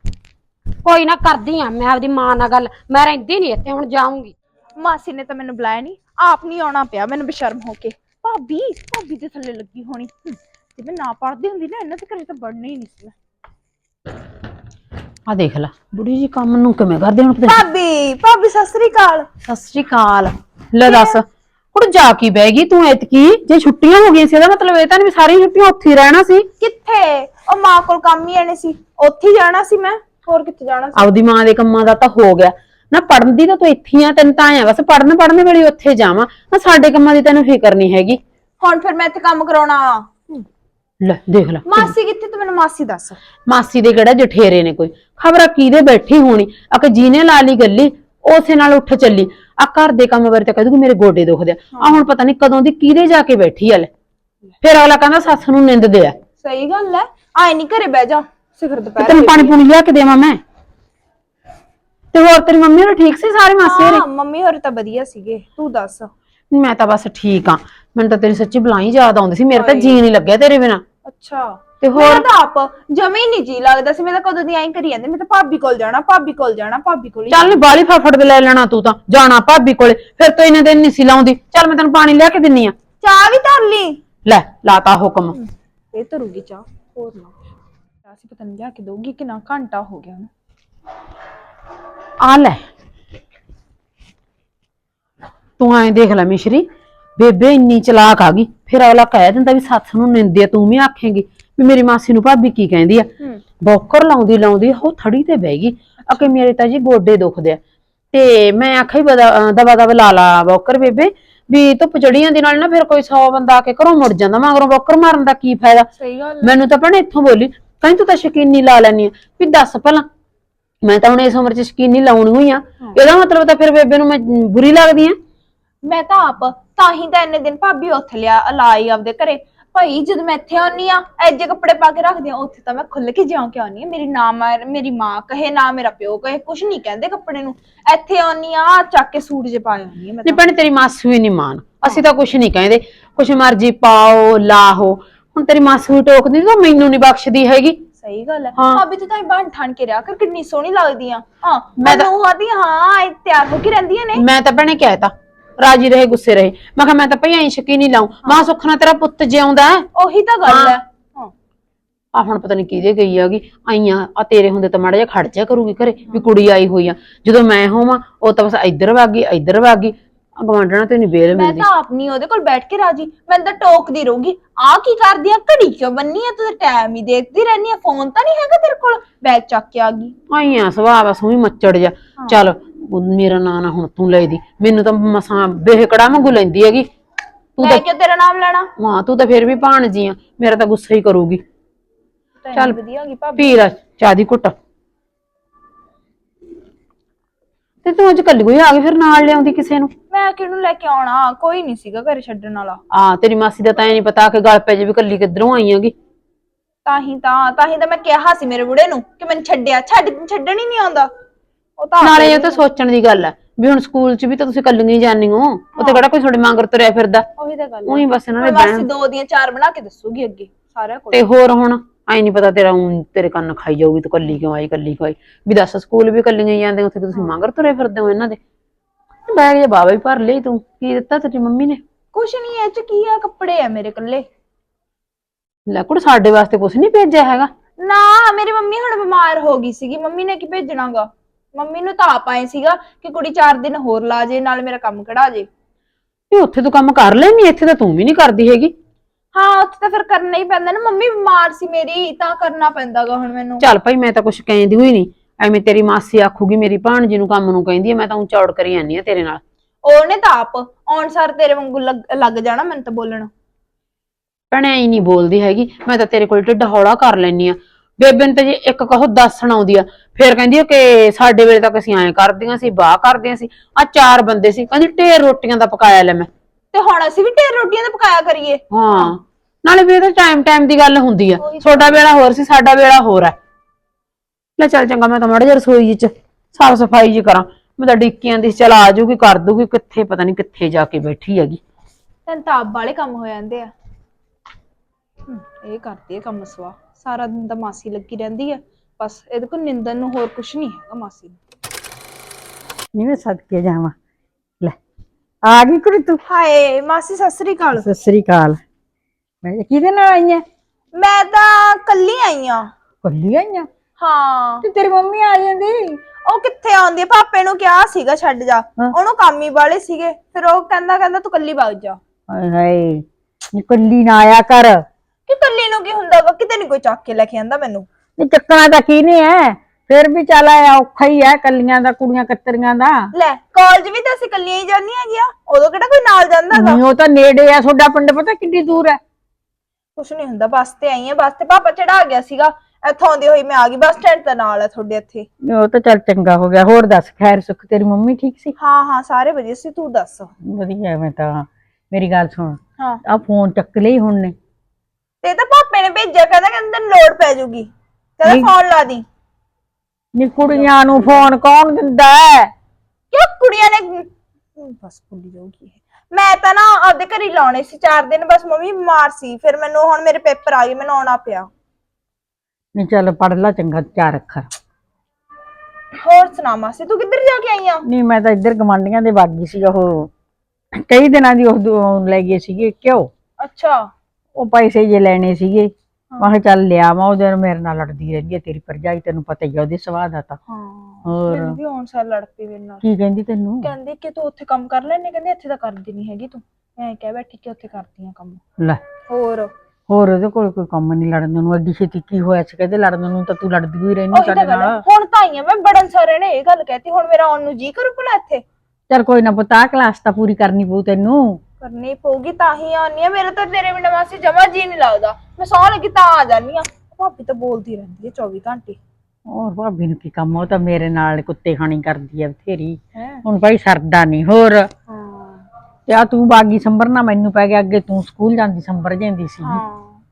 ਕੋਈ ਨਾ ਕਰਦੀ ਆ ਮੈਂ ਆਪਦੀ ਮਾਂ ਨਾਲ ਗੱਲ ਮੈਂ ਰਹਿੰਦੀ ਨਹੀਂ ਇੱਥੇ ਹੁਣ ਜਾਊਂਗੀ। ਮਾਸੀ ਨੇ ਤਾਂ ਮੈਨੂੰ ਬੁਲਾਇਆ ਨਹੀਂ ਆਪ ਨਹੀਂ ਆਉਣਾ ਪਿਆ ਮੈਨੂੰ ਬੇਸ਼ਰਮ ਹੋ ਕੇ। ਭਾਬੀ ਭਾਬੀ ਦੇ ਥੱਲੇ ਲੱਗੀ ਹੋਣੀ। ਹਮ, ਜੇ ਮੈਂ ਨਾ ਪੜਦੀ ਹੁੰਦੀ ਨਾ ਇਹਨਾਂ ਦੇ ਘਰੇ ਤਾਂ ਵੜਨਾ ਹੀ ਨਹੀਂ ਸੀ ਮੈਂ। ਆ ਦੇਖ ਲੈ ਬੁੜੀ ਜੀ ਕੰਮ ਨੂੰ ਕਿਵੇਂ ਕਰਦੇ ਹੁਣ ਪਤਾ ਨੀ। ਭਾਬੀ ਭਾਬੀ ਸਤਿ ਸ੍ਰੀ ਅਕਾਲ। ਸਤਿ ਸ਼੍ਰੀ ਅਕਾਲ। ਲੈ ਦੱਸ। ਹੁਣ ਜਾ ਕੀ ਬਹਿ ਗਈ ਤੂੰ ਐਤਕੀ? ਜੇ ਛੁੱਟੀਆਂ ਹੋ ਗਈਆਂ ਸੀ ਇਹਦਾ ਮਤਲਬ ਇਹ ਤਾਂ ਨਹੀਂ ਵੀ ਸਾਰੀਆਂ ਛੁੱਟੀਆਂ ਉੱਥੇ ਹੀ ਰਹਿਣਾ ਸੀ। ਕਿੱਥੇ? ਉਹ ਮਾਂ ਕੋਲ ਕੰਮ ਹੀ ਆਣੇ ਸੀ। ਉੱਥੇ ਹੀ ਜਾਣਾ ਸੀ ਮੈਂ। ਹੋਰ ਕਿੱਥੇ ਜਾਣਾ ਸੀ? ਆਪਦੀ ਮਾਂ ਦੇ ਕੰਮਾਂ ਦਾ ਤਾਂ ਹੋ ਗਿਆ। ਨਾ ਪੜਨ ਦੀ ਤਾਂ ਤੂੰ ਇੱਥੇ ਹੀ ਆ ਤੈਨੂੰ ਤਾਂ ਆਇਆ ਬਸ ਪੜਨ ਪੜਨ ਵੇਲੇ ਉੱਥੇ ਜਾਵਾਂ। ਨਾ ਸਾਡੇ ਕੰਮਾਂ ਦੀ ਤੈਨੂੰ ਫਿਕਰ ਨਹੀਂ ਹੈਗੀ। ਹੁਣ ਫਿਰ ਮੈਂ ਇੱਥੇ ਕੰਮ ਕਰਾਉਣਾ। ਲੈ ਦੇਖ ਲੈ। ਮਾਸੀ ਕਿੱਥੇ? ਤੂੰ ਮੈਨੂੰ ਮਾਸੀ ਦੱਸ। ਮਾਸੀ ਦੇ ਕਿਹੜਾ ਜਠੇਰੇ ਨੇ ਕੋਈ। ਖਬਰ ਕਿਹਦੇ ਬੈਠੀ ਹੋਣੀ? ਆ ਕਿ ਜੀਨੇ ਲਾ ਲਈ ਗੱਲੀ? ਉਸੇ ਨਾਲ ਉੱਠ ਚੱਲੀ। ਆ ਘਰ ਦੇ ਕੰਮ ਬਾਰੇ ਤਾਂ ਕਹਿ ਦੂਗੀ ਮੇਰੇ ਗੋਡੇ ਦੁਖਦੇ ਆ। ਆ ਹੁਣ ਪਤਾ ਨਹੀਂ ਕਦੋਂ ਦੀ ਕਿਹਦੇ ਜਾ ਕੇ ਬੈਠੀ ਆ ਲੈ। ਫਿਰ ਅਗਲਾ ਕਹਿੰਦਾ ਸੱਸ ਨੂੰ ਨਿੰਦਦੇ ਆ। ਸਹੀ ਗੱਲ ਹੈ ਆਏ ਨਹੀਂ ਘਰੇ ਬਹਿ ਜਾ ਸਿਖਰ ਦੁਪਹਿਰ ਤੈਨੂੰ ਪਾਣੀ ਪੂਣੀ ਲਿਆ ਕੇ ਦੇਵਾਂ ਮੈਂ? ਤੇ ਹੋਰ ਤੇਰੀ ਮੰਮੀ ਹੋਰ ਠੀਕ ਸੀ ਸਾਰੇ ਮਾਸੀ ਹਾਂ ਮੰਮੀ ਹੋਰ ਤਾਂ ਵਧੀਆ ਸੀਗੇ। ਤੂੰ ਦੱਸ। ਮੈਂ ਤਾਂ ਬਸ ਠੀਕ ਆ। ਮੈਨੂੰ ਤਾਂ ਤੇਰੀ ਸੱਚੀ ਬੁਲਾਈ ਯਾਦ ਆਉਂਦੀ ਸੀ। ਮੇਰੇ ਤਾਂ ਜੀ ਨਹੀਂ ਲੱਗਿਆ ਤੇਰੇ ਬਿਨਾ। ਅੱਛਾ। ਤੇ ਮੇਰਾ ਹੋਰ ਤਾਂ ਆਪ ਜਮੇ ਨਹੀਂ ਜੀ ਲੱਗਦਾ ਸੀ। ਮੈਂ ਤਾਂ ਕਦੋਂ ਦੀ ਐਂ ਕਰੀ ਜਾਂਦੀ। ਮੈਂ ਤਾਂ ਭਾਬੀ ਕੋਲ ਜਾਣਾ ਭਾਬੀ ਕੋਲ ਜਾਣਾ ਭਾਬੀ ਕੋਲ ਹੀ ਚੱਲ ਨੀ ਬਾਲੀ ਫਾਫੜ ਦੇ ਲੈ ਲੈਣਾ ਤੂੰ ਤਾਂ। ਜਾਣਾ ਭਾਬੀ ਕੋਲੇ। ਫਿਰ ਤੂੰ ਇਹਨੇ ਦਿਨ ਨਹੀਂ ਸੀ ਲਾਉਂਦੀ। ਚੱਲ ਮੈਂ ਤੈਨੂੰ ਪਾਣੀ ਲਿਆ ਕੇ ਦਿੰਨੀ ਆ। ਚਾਹ ਵੀ ਧਰ ਲਈ। ਲੈ ਲਾਤਾ ਹੁਕਮ। ਇਹ ਧਰੂਗੀ ਚਾਹ ਹੋਰ ਨਾ। ਚਾਹ ਸੀ ਪਤਾ ਨਹੀਂ ਲਿਆ ਕੇ ਦਊਗੀ ਕਿ ਨਾ ਘੰਟਾ ਹੋ ਗਿਆ ਉਹਨੂੰ। ਆ ਲੈ। ਤੂੰ ਐਂ ਦੇਖ ਲੈ ਮਿਸ਼ਰੀ। ਬੇਬੇ ਇੰਨੀ ਚਲਾਕ ਆ ਗਈ। ਫਿਰ ਅਗਲਾ ਕਹਿ ਦਿੰਦਾ ਵੀ ਸੱਸ ਨੂੰ ਨਿੰਦੇ ਤੂੰ ਵੀ ਆਖੇਂਗੀ। ਵੀ ਮੇਰੀ ਮਾਸੀ ਨੂੰ ਭਾਬੀ ਕੀ ਕਹਿੰਦੀ ਆ? ਬੌਕਰ ਲਾਉਂਦੀ ਲਾਉਂਦੀ ਉਹ ਥੜੀ ਤੇ ਬਹਿ ਗਈ। ਅਕੇ ਮੇਰੇ ਤਾਂ ਜੀ ਗੋਡੇ ਦੁਖਦੇ ਆ। ਤੇ ਮੈਂ ਆਖਿਆ ਹੀ ਦਵਾ ਦਵਾ ਲਾ ਲਾ ਬੌਕਰ ਬੇਬੇ। ਵੀ ਧੁੱਪ ਚੜੀਆਂ ਦੇ ਨਾਲ ਨਾ ਫਿਰ ਕੋਈ 100 ਬੰਦਾ ਆ ਕੇ ਘਰੋਂ ਮੁੜ ਜਾਂਦਾ। ਮਗਰੋਂ ਬੌਕਰ ਮਾਰਨ ਦਾ ਕੀ ਫਾਇਦਾ? ਮੈਨੂੰ ਤਾਂ ਭੈਣੇ ਇੱਥੋਂ ਬੋਲੀ ਕਹਿੰਦੀ ਤੂੰ ਤਾਂ ਸ਼ਕੀਨੀ ਲਾ ਲੈਣੀ ਵੀ ਦੱਸ ਪਹਿਲਾਂ ਮੈਂ ਤਾਂ ਹੁਣ ਇਸ ਉਮਰ 'ਚ ਸ਼ਕੀਨੀ ਲਾਉਣੀ ਹੋਈ ਆ। ਇਹਦਾ ਮਤਲਬ ਤਾਂ ਫਿਰ ਬੇਬੇ ਨੂੰ ਮੈਂ ਬੁਰੀ ਲੱਗਦੀ ਆ। ਮੈਂ ਤਾਂ ਆਪ ਤਾਂ ਹੀ ਤਾਂ ਇੰਨੇ ਦਿਨ ਭਾਬੀ ਉੱਥੇ ਲਿਆ ਅਲਾਈ ਆਪਦੇ ਘਰੇ। ਭਾਈ ਜਦ ਮੈਂ ਇੱਥੇ ਆਉਣੀ ਆ ਐਜੇ ਕੱਪੜੇ ਪਾ ਕੇ ਰੱਖਦੀ ਆ ਉੱਥੇ ਤਾਂ ਮੈਂ ਖੁੱਲ ਕੇ ਜਿਉਂ ਕੇ ਆਉਣੀ ਆ ਮੇਰੀ ਨਾ ਮਾਂ- ਮੇਰੀ ਮਾਂ ਕਹੇ ਨਾ ਮੇਰਾ ਪਿਓ ਕਹੇ ਕੁਝ ਨਹੀਂ ਕਹਿੰਦੇ ਕੱਪੜੇ ਨੂੰ। ਇੱਥੇ ਆਉਣੀ ਆ ਚੱਕ ਕੇ ਸੂਟ ਜੇ ਪਾ ਆਉਣੀ ਆ ਮੈਂ ਨਹੀਂ ਭੈਣੇ ਤੇਰੀ ਮਾਸੀ ਵੀ ਨਹੀਂ ਮਾਨ। ਅਸੀਂ ਤਾਂ ਕੁਛ ਨਹੀਂ ਕਹਿੰਦੇ। ਕੁਛ ਮਰਜ਼ੀ ਪਾਓ ਲਾਹੋ। ਹੁਣ ਤੇਰੀ ਮਾਸੀ ਵੀ ਟੋਕਦੀ ਤਾਂ ਮੈਨੂੰ ਨਹੀਂ ਬਖਸ਼ਦੀ ਹੈਗੀ। ਸਹੀ ਗੱਲ ਹੈ। ਹਾਂ। ਭਾਬੀ ਤੂੰ ਤਾਂ ਬਾਹਰ ਠਾਣ ਕੇ ਰਿਆ ਕਰ ਕਿੰਨੀ ਸੋਹਣੀ ਲੱਗਦੀ ਆ। ਹਾਂ ਮੈਂ ਮੈਂ ਤਾਂ- ਤਾਂ ਆਦੀ ਹਾਂ ਇਹ ਤਿਆਰ ਹੋ ਕੇ ਰਹਿੰਦੀਆਂ ਨੇ। ਮੈਂ ਤਾਂ ਭੈਣੇ ਕਹਿਤਾ। ਰਾਜੀ ਰਹੇ ਗੁੱਸੇ ਰਹੇ। ਮੈਂ ਕਿਹਾ ਮੈਂ ਤਾਂ ਭਈ ਐਂ ਸ਼ਕੀਨੀ ਲਾਉਂ ਮਾਂ ਸੁਖਣਾ ਤੇਰਾ ਪੁੱਤ ਜਿਉਂਦਾ ਹੈ। ਉਹੀ ਤਾਂ ਗੱਲ ਹਾਂ। ਆ ਹੁਣ ਪਤਾ ਨਹੀਂ ਕਿਹਦੇ ਗਈ ਹੈਗੀ। ਆਈਆਂ ਆ ਤੇਰੇ ਹੁੰਦੇ ਤਾਂ ਮਾੜਾ ਜਿਹਾ ਖੜ ਜਾ ਕਰੂਗੀ ਘਰੇ ਵੀ ਕੁੜੀ ਆਈ ਹੋਈ ਆ। ਜਦੋਂ ਮੈਂ ਹੋਵਾਂ ਉਹ ਤਾਂ ਬਸ ਇੱਧਰ ਵਾਗੀ ਇੱਧਰ ਵਾਗੀ ਗਵਾਂਢਣਾ ਤੇ ਨਹੀਂ ਵੇਲ ਮੈਂ ਮਿਲਦੀ। ਤਾਂ ਆਪ ਨਹੀਂ ਉਹਦੇ ਕੋਲ ਬੈਠ ਕੇ ਰਾਜੀ। ਮੈਂ ਤਾਂ ਟੋਕਦੀ ਰਹੂਗੀ। ਆ ਕੀ ਕਰਦੀ ਆ? ਘੜੀ ਕਿਉਂ ਬੰਨੀ ਆ? ਤੂੰ ਤਾਂ ਟਾਈਮ ਹੀ ਦੇਖਦੀ ਰਹਿਨੀ ਆ। ਫੋਨ ਤਾਂ ਨਹੀਂ ਹੈਗਾ ਤੇਰੇ ਕੋਲ। ਬੈਗ ਚੱਕ ਕੇ ਆ ਗਈ। ਆਈਆਂ ਸੁਭਾਅ ਬਸ ਉਹੀ ਮੱਚੜ ਜਾ ਚੱਲ ਉਹ ਮੇਰਾ ਨਾਂ ਨਾ ਹੁਣ ਤੂੰ ਲੈਦੀ ਮੈਨੂੰ ਤਾਂ ਮਸਾਂ ਬੇਹਕੜਾ ਵਾਂਗੂ ਲੈਂਦੀ ਹੈਗੀ। ਤੂੰ ਤਾਂ ਕਿਉਂ ਤੇਰਾ ਨਾਮ ਲੈਣਾ। ਹਾਂ ਤੂੰ ਤਾਂ ਫਿਰ ਵੀ ਭਾਣਜੀ ਆ। ਮੇਰਾ ਤਾਂ ਗੁੱਸਾ ਹੀ ਕਰੂਗੀ। ਚੱਲ। ਵਧੀਆ ਹੋ ਗਈ ਭਾਬੀ। ਪੀ ਲੈ ਚਾਹ ਦੀ ਘੁੱਟ। ਤੇ ਤੂੰ ਅੱਜ ਕੱਲੀ ਕੋਈ ਆ ਗਈ ਫਿਰ ਨਾਲ ਲਿਆਉਂਦੀ ਕਿਸੇ ਨੂੰ? ਮੈਂ ਕਿਹਨੂੰ ਲੈ ਕੇ ਆਉਣਾ? ਕੋਈ ਨਹੀਂ ਸੀਗਾ ਘਰੇ ਛੱਡਣ ਵਾਲਾ। ਆ ਤੇਰੀ ਮਾਸੀ ਦਾ ਤਾਂ ਇਹ ਨਹੀਂ ਪਤਾ ਕਿ ਗੱਲ ਪੈ ਜੇ ਵੀ ਕੱਲੀ ਕਿੱਧਰੋਂ ਆਈ ਹੈਗੀ। ਤਾਂ ਹੀ ਤਾਂ ਤਾਂ ਹੀ ਤਾਂ ਮੈਂ ਕਿਹਾ ਸੀ ਮੇਰੇ ਬੁੜੇ ਨੂੰ ਕਿ ਮੈਨੂੰ ਛੱਡਿਆ ਛੱਡ ਛੱਡਣ ਹੀ ਨਹੀਂ ਆਉਂਦਾ। ਉਹ ਤਾਂ ਨਾਲੇ ਇਹ ਤਾਂ ਸੋਚਣ ਦੀ ਗੱਲ ਹੈ ਵੀ ਹੁਣ ਸਕੂਲ 'ਚ ਵੀ ਤਾਂ ਤੁਸੀਂ ਕੱਲੀਆਂ ਹੀ ਜਾਂਦੀ ਹੋ ਉੱਥੇ ਕਿਹੜਾ ਕੋਈ ਤੁਹਾਡੇ ਮੰਗਰ ਤੁਰਿਆ ਫਿਰਦਾ? ਉਹੀ ਤਾਂ ਗੱਲ ਉਹੀ ਬਸ ਇਹਨਾਂ ਮਾਸੀ ਬਹਿਣ। ਦੋ ਦੀਆਂ ਚਾਰ ਬਣਾ ਕੇ ਦੱਸੂਗੀ ਅੱਗੇ ਸਾਰਿਆਂ ਕੋਲ। ਤੇ ਹੋਰ ਹੁਣ ਆਈ ਨਹੀਂ ਪਤਾ ਤੇਰਾ ਊਂ ਤੇਰੇ ਕੰਨ ਖਾਈ ਜਾਊਗੀ ਤੂੰ ਕੱਲੀ ਕਿਉਂ ਆਈ ਕੱਲੀ ਕਿਉਂ ਆਈ? ਵੀ ਦੱਸ ਸਕੂਲ ਵੀ ਕੱਲੀਆਂ ਹੀ ਜਾਂਦੇ ਉੱਥੇ ਤੁਸੀਂ ਮੰਗਰ ਤੁਰੇ ਫਿਰਦੇ ਹੋ ਇਹਨਾਂ ਦੇ? ਬੈਗ ਜੇ ਬਾਬਾ ਹੀ ਭਰ ਲਈ ਤੂੰ ਕੀ ਦਿੱਤਾ ਤੇਰੀ ਮੰਮੀ ਨੇ? ਕੁਛ ਨਹੀਂ ਇਹ ਚ ਕੀ ਆ ਕੱਪੜੇ ਆ ਮੇਰੇ ਕੱਲੇ ਲੈ ਕੁੜ ਸਾਡੇ ਵਾਸਤੇ ਕੁਝ ਨਹੀਂ ਭੇਜਿਆ ਹੈਗਾ। ਨਾ ਮੇਰੀ ਮੰਮੀ ਹੁਣ ਬਿਮਾਰ ਹੋ ਗਈ ਸੀਗੀ ਮੰਮੀ ਨੇ ਕੀ ਭੇਜਣਾਗਾ? ਮੰਮੀ ਨੂੰ ਤਾਂ ਆਪ ਆਏ ਸੀਗਾ ਕਿ ਕੁੜੀ 4 ਦਿਨ ਹੋਰ ਲਾ ਜੇ ਨਾਲ ਮੇਰਾ ਕੰਮ ਕਢਾ ਜੇ। ਵੀ ਉੱਥੇ ਤੂੰ ਕੰਮ ਕਰ ਲੈਣੀ ਇੱਥੇ ਤਾਂ ਤੂੰ ਵੀ ਨਹੀਂ ਕਰਦੀ ਹੈਗੀ। ਹਾਂ ਉੱਥੇ ਤਾਂ ਫਿਰ ਕਰਨਾ ਹੀ ਪੈਂਦਾ ਨਾ। ਮੰਮੀ ਬਿਮਾਰ ਸੀ ਮੇਰੀ ਤਾਂ ਕਰਨਾ ਪੈਂਦਾਗਾ ਹੁਣ ਮੈਨੂੰ। ਚੱਲ ਭਾਈ ਮੈਂ ਤਾਂ ਕੁਝ ਕਹਿੰਦੀ ਹੋਈ ਨਹੀਂ। ਐਵੇਂ ਤੇਰੀ ਮਾਸੀ ਆਖੂਗੀ ਮੇਰੀ ਭਾਣਜੀ ਨੂੰ ਕੰਮ ਨੂੰ ਕਹਿੰਦੀ ਹੈ ਮੈਂ ਤਾਂ ਚੌੜ ਕਰੀ ਜਾਂਦੀ ਆ ਤੇਰੇ ਨਾਲ। ਉਹਨੇ ਤਾਂ ਆਪ ਆਉਣ ਸਾਰ ਤੇਰੇ ਵਾਂਗੂ ਲੱਗ ਲੱਗ ਜਾਣਾ ਮੈਨੂੰ ਤਾਂ ਬੋਲਣ। ਭੈਣੇ ਹੀ ਨਹੀਂ ਬੋਲਦੀ ਹੈਗੀ। ਮੈਂ ਤਾਂ ਤੇਰੇ ਕੋਲ ਢਿੱਡ ਹੌਲਾ ਕਰ ਲੈਣੀ ਆ। ਬੇਬੇ ਨੂੰ ਤਾਂ ਜੇ ਇੱਕ ਕਹੋ ਦੱਸਣ ਆਉਂਦੀ ਆ ਫੇਰ ਕਹਿੰਦੀ ਆ ਕਿ ਸਾਡੇ ਵੇਲੇ ਤੱਕ ਅਸੀਂ ਐਂ ਕਰਦੀਆਂ ਸੀ ਬਾਹ ਕਰਦੀਆਂ ਸੀ ਆ ਚਾਰ ਬੰਦੇ ਸੀ ਕਹਿੰਦੀ ਢੇਰ ਰੋਟੀਆਂ ਦਾ ਪਕਾਇਆ ਲੈ ਮੈਂ। ਤੇ ਹੁਣ ਅਸੀਂ ਵੀ ਢੇਰ ਰੋਟੀਆਂ ਦਾ ਪਕਾਇਆ ਕਰੀਏ। ਹਾਂ ਨਾਲੇ ਵੀ ਇਹ ਤਾਂ ਟਾਈਮ ਟਾਈਮ ਦੀ ਗੱਲ ਹੁੰਦੀ ਆ ਤੁਹਾਡਾ ਵੇਲਾ ਹੋਰ ਸੀ ਸਾਡਾ ਵੇਲਾ ਹੋਰ ਆ। ਲੈ ਚੱਲ ਚੰਗਾ ਮੈਂ ਤਾਂ ਮਾੜਾ ਜਿਹਾ ਰਸੋਈ ਚ ਸਾਫ਼ ਸਫ਼ਾਈ ਜੀ ਕਰਾਂ ਮੈਂ ਤਾਂ ਡਿੱਕੀਆਂ ਦੀ ਚਲ ਆ ਜੂਗੀ ਕਰ ਦੂਗੀ ਕਿੱਥੇ ਪਤਾ ਨਹੀਂ ਕਿੱਥੇ ਜਾ ਕੇ ਬੈਠੀ ਹੈਗੀ। ਤੈਨੂੰ ਤਾਂ ਆਪ ਵਾਲੇ ਕੰਮ ਹੋ ਜਾਂਦੇ ਆ। ਹਮ, ਇਹ ਕਰਦੀ ਹੈ ਕੰਮ ਸਵਾ। ਸਾਰਾ ਦਿਨ ਤਾਂ ਮਾਸੀ ਲੱਗੀ ਰਹਿੰਦੀ ਆ। ਬਸ ਇਹਦੇ ਕੋਲ ਨਿੰਦਨ ਨੂੰ ਹੋਰ ਕੁਝ ਨਹੀਂ ਹੈਗਾ ਮਾਸੀ ਨੂੰ। ਨਹੀਂ ਮੈਂ ਸਦਕੇ ਜਾਵਾਂ। ਲੈ ਆ ਗਈ ਕੁੜੀ ਤੂੰ। ਹਾਏ ਮਾਸੀ ਸਤਿ ਸ੍ਰੀ ਅਕਾਲ। ਸਤਿ ਸ੍ਰੀ ਅਕਾਲ। ਮੈਂ ਕਿਹਾ ਕਿਹਦੇ ਨਾਲ ਆਈਆਂ ਮੈਂ ਤਾਂ ਕੱਲੀ ਆਈ ਆ। ਕੱਲੀ ਆਈਆਂ ਹਾਂ। ਤੇ ਤੇਰੀ ਮੰਮੀ ਆ ਜਾਂਦੀ? ਉਹ ਕਿੱਥੇ ਆਉਂਦੀ ਆ? ਪਾਪੇ ਨੂੰ ਕਿਹਾ ਸੀਗਾ ਛੱਡ ਜਾ। ਹਾਂ। ਉਹਨੂੰ ਕੰਮ ਹੀ ਵਾਲੇ ਸੀਗੇ। ਫਿਰ ਉਹ ਕਹਿੰਦਾ ਕਹਿੰਦਾ ਤੂੰ ਕੱਲੀ ਵਗ ਜਾ। ਹਾਏ ਹਾਏ ਨੀ ਕੱਲੀ ਨਾ ਆਇਆ ਕਰ। ਹੁੰਦਾ ਵਾ ਕਿਤੇ ਨਹੀਂ ਕੋਈ ਚੱਕ ਕੇ ਲੈ ਕੇ ਆਂਦਾ ਮੈਨੂੰ। ਇਹ ਚੱਕਣਾ ਤਾਂ ਕੀ ਨਹੀਂ ਹੈ। ਫਿਰ ਵੀ ਚੱਲ ਆਇਆ ਔਖਾ ਹੀ ਹੈ ਕੱਲੀਆਂ ਦਾ ਕੁੜੀਆਂ ਕੱਤਰੀਆਂ ਦਾ। ਲੈ ਕਾਲਜ ਵੀ ਤਾਂ ਅਸੀਂ ਕੱਲੀਆਂ ਹੀ ਜਾਂਦੀਆਂ ਹੈਗੀਆਂ। ਉਦੋਂ ਕਿਹੜਾ ਕੋਈ ਨਾਲ ਜਾਂਦਾ ਗਾ ਨਹੀਂ ਉਹ ਤਾਂ ਨੇੜੇ ਆ ਤੁਹਾਡਾ ਪਿੰਡ ਪਤਾ ਕਿੰਨੀ ਦੂਰ ਹੈ। ਕੁਛ ਨਹੀਂ ਹੁੰਦਾ ਬੱਸ ਤੇ ਆਈ ਆ ਬੱਸ ਤੇ ਪਾਪਾ ਚੜਾ ਗਿਆ ਸੀਗਾ। ਇੱਥੋਂ ਆਉਂਦੀ ਹੋਈ ਮੈਂ ਆ ਗਈ ਬੱਸ ਸਟੈਂਡ ਦੇ ਨਾਲ ਆ ਤੁਹਾਡੇ ਇੱਥੇ। ਉਹ ਤਾਂ ਚੱਲ ਚੰਗਾ ਹੋ ਗਿਆ। ਹੋਰ ਦੱਸ ਖੈਰ ਸੁਖ ਤੇਰੀ ਮੰਮੀ ਠੀਕ ਸੀ? ਹਾਂ ਹਾਂ ਸਾਰੇ ਵਧੀਆ ਸੀ ਤੂੰ ਦੱਸ। ਵਧੀਆ ਮੈਂ ਤਾਂ ਮੇਰੀ ਗੱਲ ਸੁਣ। ਹਾਂ। ਆ ਫੋਨ ਚੱਕ ਲਈ ਹੁਣ ਨੇ। ਤੇ ਤਾਂ ਪਾਪੇ ਨੇ ਭੇਜਿਆ ਕਹਿੰਦਾ ਕਹਿੰਦਾ ਤੈਨੂੰ ਲੋੜ ਪੈ ਜੂਗੀ। ਕਹਿੰਦਾ ਫੋਨ ਲਾ ਦੀ। ਨੀ ਕੁੜੀਆਂ ਨੂੰ ਫੋਨ ਕੌਣ ਦਿੰਦਾ ਹੈ? ਕਿਉਂ ਕੁੜੀਆਂ ਨੇ ਬਸ ਭੁੱਲੀ ਜਾਊਗੀ ਇਹ। ਮੈਂ ਤਾਂ ਨਾ ਆਪਦੇ ਘਰੇ ਲਾਉਣੇ ਸੀ ਚਾਰ ਦਿਨ ਬਸ ਮੰਮੀ ਬਿਮਾਰ ਸੀ ਫਿਰ ਮੈਨੂੰ ਹੁਣ ਮੇਰੇ ਪੇਪਰ ਆ ਗਏ ਮੈਨੂੰ ਆਉਣਾ ਪਿਆ। ਨਹੀਂ ਚੱਲ ਪੜ ਲੈ ਚੰਗਾ ਚਾਰ ਅੱਖਰ ਹੋਰ ਸੁਣਾ ਮਾਸੀ ਤੂੰ ਕਿੱਧਰ ਜਾ ਕੇ ਆਈ ਆ? ਨਹੀਂ ਮੈਂ ਤਾਂ ਇੱਧਰ ਗਵਾਂਡੀਆਂ ਦੇ ਬਾਗੀ ਸੀ ਉਹ ਕਈ ਦਿਨਾਂ ਦੀ ਉਹ ਦੋ- ਲੈ ਗਏ ਸੀਗੇ ਕਿਉਂ ਅੱਛਾ। ਉਹ ਪੈਸੇ ਜੇ ਲੈਣੇ ਸੀਗੇ। ਮੈਂ ਕਿਹਾ ਚੱਲ ਲਿਆ ਮੈਂ ਉਹਦੇ ਨਾਲ ਮੇਰੇ ਨਾਲ ਲੜਦੀ ਰਹਿੰਦੀ ਹੈ ਤੇਰੀ ਭਰਜਾਈ ਤੈਨੂੰ ਪਤਾ ਹੀ ਆ ਉਹਦੇ ਸੁਭਾਅ ਦਾ ਤਾਂ। ਹਾਂ ਹੋਰ? ਮੈਨੂੰ ਵੀ ਹੁਣ ਸਾਲ ਲੜ ਪਈ ਮੇਰੇ ਨਾਲ। ਕੀ ਕਹਿੰਦੀ ਤੈਨੂੰ? ਕਹਿੰਦੀ ਕਿ ਤੂੰ ਉੱਥੇ ਕੰਮ ਕਰ ਲੈਣੀ ਕਹਿੰਦੀ ਇੱਥੇ ਤਾਂ ਕਰਦੀ ਨਹੀਂ ਹੈਗੀ ਤੂੰ। ਮੈਂ ਕਹਿ ਬੈਠੀ ਕਿ ਉੱਥੇ ਕਰਦੀ ਆ ਕੰਮ। ਲੈ। ਹੋਰ? ਹੋਰ ਉਹਦੇ ਕੋਲ ਕੋਈ ਕੰਮ ਨਹੀਂ ਲੜਨ ਨੂੰ ਐਡੀ ਛੇਤੀ ਕੀ ਹੋਇਆ ਸੀ ਕਹਿੰਦੇ ਲੜਨ ਨੂੰ ਤਾਂ ਤੂੰ ਲੜਦੀ ਹੋਈ ਰਹਿੰਦੀ ਉਹੀ ਤਾਂ ਸਾਡੇ ਗੱਲ ਆ। ਨਾਲ। ਹੁਣ ਤਾਂ ਆਈ ਆ ਮੈਂ ਬੜਨ ਸਾਰੇ ਨੇ ਇਹ ਗੱਲ ਕਹਿਤੀ ਹੁਣ ਮੇਰਾ ਆਉਣ ਨੂੰ ਜੀ ਕਰੂ ਭਲਾ ਇੱਥੇ। ਚੱਲ ਕੋਈ ਨਾ ਪੁੱਤਾ ਕਲਾਸ ਤਾਂ ਪੂਰੀ ਕਰਨੀ ਪਊ ਤੈਨੂੰ। ਕਰਨੀ ਪਊਗੀ ਤਾਂ ਹੀ ਆਉਣੀ ਆ। ਮੇਰਾ ਤਾਂ ਤੇਰੇ ਬਿਨਾਂ ਮਾਸੀ ਜਮਾ ਜੀ ਨਹੀਂ ਲੱਗਦਾ। ਮੈਂ ਸੌਂ ਲੱਗੀ ਤਾਂ ਆ ਜਾਨੀ ਆ। ਭਾਬੀ ਤਾਂ ਬੋਲਦੀ ਰਹਿੰਦੀ ਹੈ 24 ਘੰਟੇ। ਹੋਰ ਭਾਬੀ ਨੂੰ ਕੀ ਕੰਮ ਉਹ ਤਾਂ ਮੇਰੇ ਨਾਲ ਕੁੱਤੇ ਖਾਣੀ ਕਰਦੀ ਆ ਬਥੇਰੀ। ਹੈ? ਹੁਣ ਭਾਈ ਸਰਦਾ ਨਹੀਂ ਹੋਰ। ਤੇ ਆ ਤੂੰ ਬਾਗੀ ਸੰਭਰ ਨਾ ਮੈਨੂੰ ਪੈ ਗਿਆ ਅੱਗੇ ਤੂੰ ਸਕੂਲ ਜਾਂਦੀ ਸੰਭਰ ਜਾਂਦੀ ਸੀ। ਹਾਂ।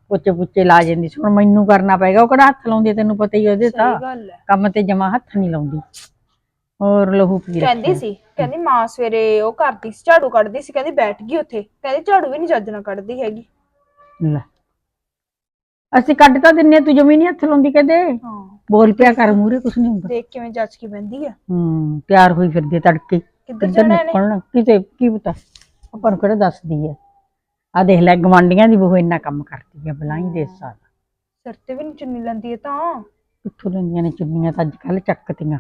ਪੁੱਚੇ ਪੁੱਚੇ ਲਾ ਜਾਂਦੀ ਸੀ। ਹੁਣ ਮੈਨੂੰ ਕਰਨਾ ਪਏਗਾ ਉਹ ਕਿਹੜਾ ਹੱਥ ਲਾਉਂਦੀ ਆ, ਤੈਨੂੰ ਪਤਾ ਹੀ ਉਹਦੇ ਤਾਂ। ਸਹੀ ਗੱਲ ਹੈ ਕੰਮ ਤੇ ਜਮਾ ਹੱਥ ਨਹੀਂ ਲਾਉਂਦੀ। ਹੋਰ ਲਹੂ ਪੀ ਰੱਖਿਆ। ਕਹਿੰਦੀ ਸੀ ਕਹਿੰਦੀ ਮਾਂ ਸਵੇਰੇ ਉਹ ਕਰਦੀ ਸੀ ਝਾੜੂ ਕੱਢਦੀ ਸੀ ਕਹਿੰਦੀ ਬੈਠ ਗਈ ਉੱਥੇ। ਕਹਿੰਦੀ ਝਾੜੂ ਵੀ ਨਹੀਂ ਚੱਜ ਨਾਲ ਕੱਢਦੀ ਹੈਗੀ। ਲੈ। ਅਸੀਂ ਕੱਢ ਤਾਂ ਦਿੰਨੇ ਤੂੰ ਜਮੀ ਨਹੀਂ ਹੱਥ ਲਾਉਂਦੀ ਕਦੇ। ਹਾਂ। ਬੋਲ ਪਿਆ ਕਰ ਮੂਰੇ ਕੁਛ ਨਹੀਂ ਹੁੰਦਾ। ਦੇਖ ਕਿਵੇਂ ਜੱਜ ਕੀ ਬੰਦੀ ਆ। ਹੂੰ ਤਿਆਰ ਹੋਈ ਫਿਰਦੀ ਆ ਤੜਕੇ। ਕਿੱਧਰ ਕਿੱਧਰ ਜਾਣਾ ਇਹਨੇ? ਨਿਕਲਣਾ। ਕਿਤੇ ਕੀ ਪਤਾ। ਆਪਾਂ ਨੂੰ ਕਿਹੜਾ ਦੱਸਦੀ ਆ। ਆ ਦੇਖ ਲੈ ਗਵਾਂਡੀਆਂ ਦੀ ਬਹੂ ਇੰਨਾ ਕੰਮ ਕਰਦੀ ਆ ਬਲਾਈ ਦੇ ਸਾਲ ਸਿਰ ਤੇ ਵੀ ਨਹੀਂ ਚੁੰਨੀ ਲੈਂਦੀ ਇਹ ਤਾਂ। ਕਿੱਥੋਂ ਲੈਂਦੀਆਂ ਨੇ ਚੁੰਨੀਆਂ ਤਾਂ ਅੱਜ ਕੱਲ ਚੱਕਤੀਆਂ।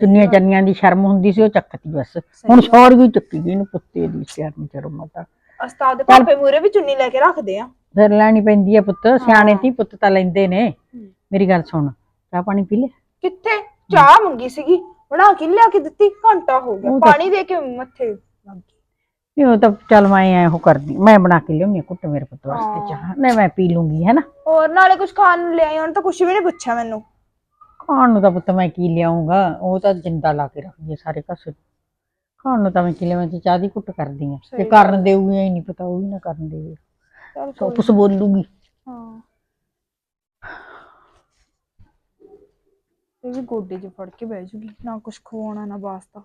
ਚੁੰਨੀਆਂ ਚੰਨੀਆਂ ਦੀ ਸ਼ਰਮ ਹੁੰਦੀ ਸੀ ਉਹ ਚੱਕਤੀ ਬਸ। ਹੁਣ ਸੌਰ ਵੀ ਚੱਕੀ ਗਈ ਇਹਨੂੰ ਪੁੱਤੇ ਦੀ ਸ਼ਰਮ ਚਰਮ ਮਤਾ। ਉਸਤਾਦ ਦੇ ਪਾਪੇ ਮੂਰੇ ਵੀ ਚੁੰਨੀ ਲੈ ਕੇ ਰੱਖਦੇ ਆ। ਫਿਰ ਲੈਣੀ ਪੈਂਦੀ ਆ ਪੁੱਤ ਸਿਆਣੇ ਤੀ ਪੁੱਤ ਤਾਂ ਲੈਂਦੇ ਨੇ। ਮੇਰੀ ਗੱਲ ਸੁਣ ਚਾਹ ਪਾਣੀ ਪੀ ਲੈ ਕਿੱਥੇ? ਚਾਹ ਮੰਗੀ ਸੀਗੀ ਬਣਾ ਕੇ ਲਿਆ ਕੇ ਦਿੱਤੀ ਘੰਟਾ ਹੋ ਗਿਆ। ਪਾਣੀ ਦੇ ਕੇ ਮੱਥੇ ਲੱਗ ਨਹੀਂ ਉਹ ਤਾਂ ਚੱਲ ਮੈਂ ਐ ਉਹ ਕਰਦੀ ਮੈਂ ਬਣਾ ਕੇ ਲਿਆਉਣੀ ਆ ਕੁੱਟ ਮੇਰੇ ਪੁੱਤ ਵਾਸਤੇ ਚਾਹ। ਨਹੀਂ ਮੈਂ ਪੀ ਲੂੰਗੀ ਹੈਨਾ? ਹੋਰ ਨਾਲੇ ਕੁਝ ਖਾਣ ਨੂੰ ਲਿਆਈ ਹੁਣ ਤਾਂ ਕੁਝ ਵੀ ਨਹੀਂ ਪੁੱਛਿਆ ਮੈਨੂੰ। ਖਾਣ ਨੂੰ ਤਾਂ ਪੁੱਤ ਮੈਂ ਕੀ ਲਿਆਉਂਗਾ ਉਹ ਤਾਂ ਜਿੰਦਾ ਲਾ ਕੇ ਰੱਖਦੀ ਆ ਸਾਰੇ ਕਸੇ ਖਾਣ ਨੂੰ ਤਾਂ ਮੈਂ ਕੀ ਲਿਆਵਾਂ? ਤੇ ਚਾਹ ਦੀ ਕੁੱਟ ਕਰਦੀ ਆ। ਤੇ ਕਰਨ ਦੇਊਗੀ ਹੀ ਨਹੀਂ ਪਤਾ ਉਹ ਵੀ ਨਾ ਕਰਨ ਦੇਵੇ। ਚੱਲ ਸੋ ਕੁਛ ਬੋਲੂਗੀ ਹਾਂ। ਇਹ ਵੀ ਗੋਡੇ 'ਚ ਫੜ ਕੇ ਬਹਿ ਜੂਗੀ। ਨਾ ਕੁਝ ਖਵਾਉਣਾ ਨਾ ਵਾਸਤਾ।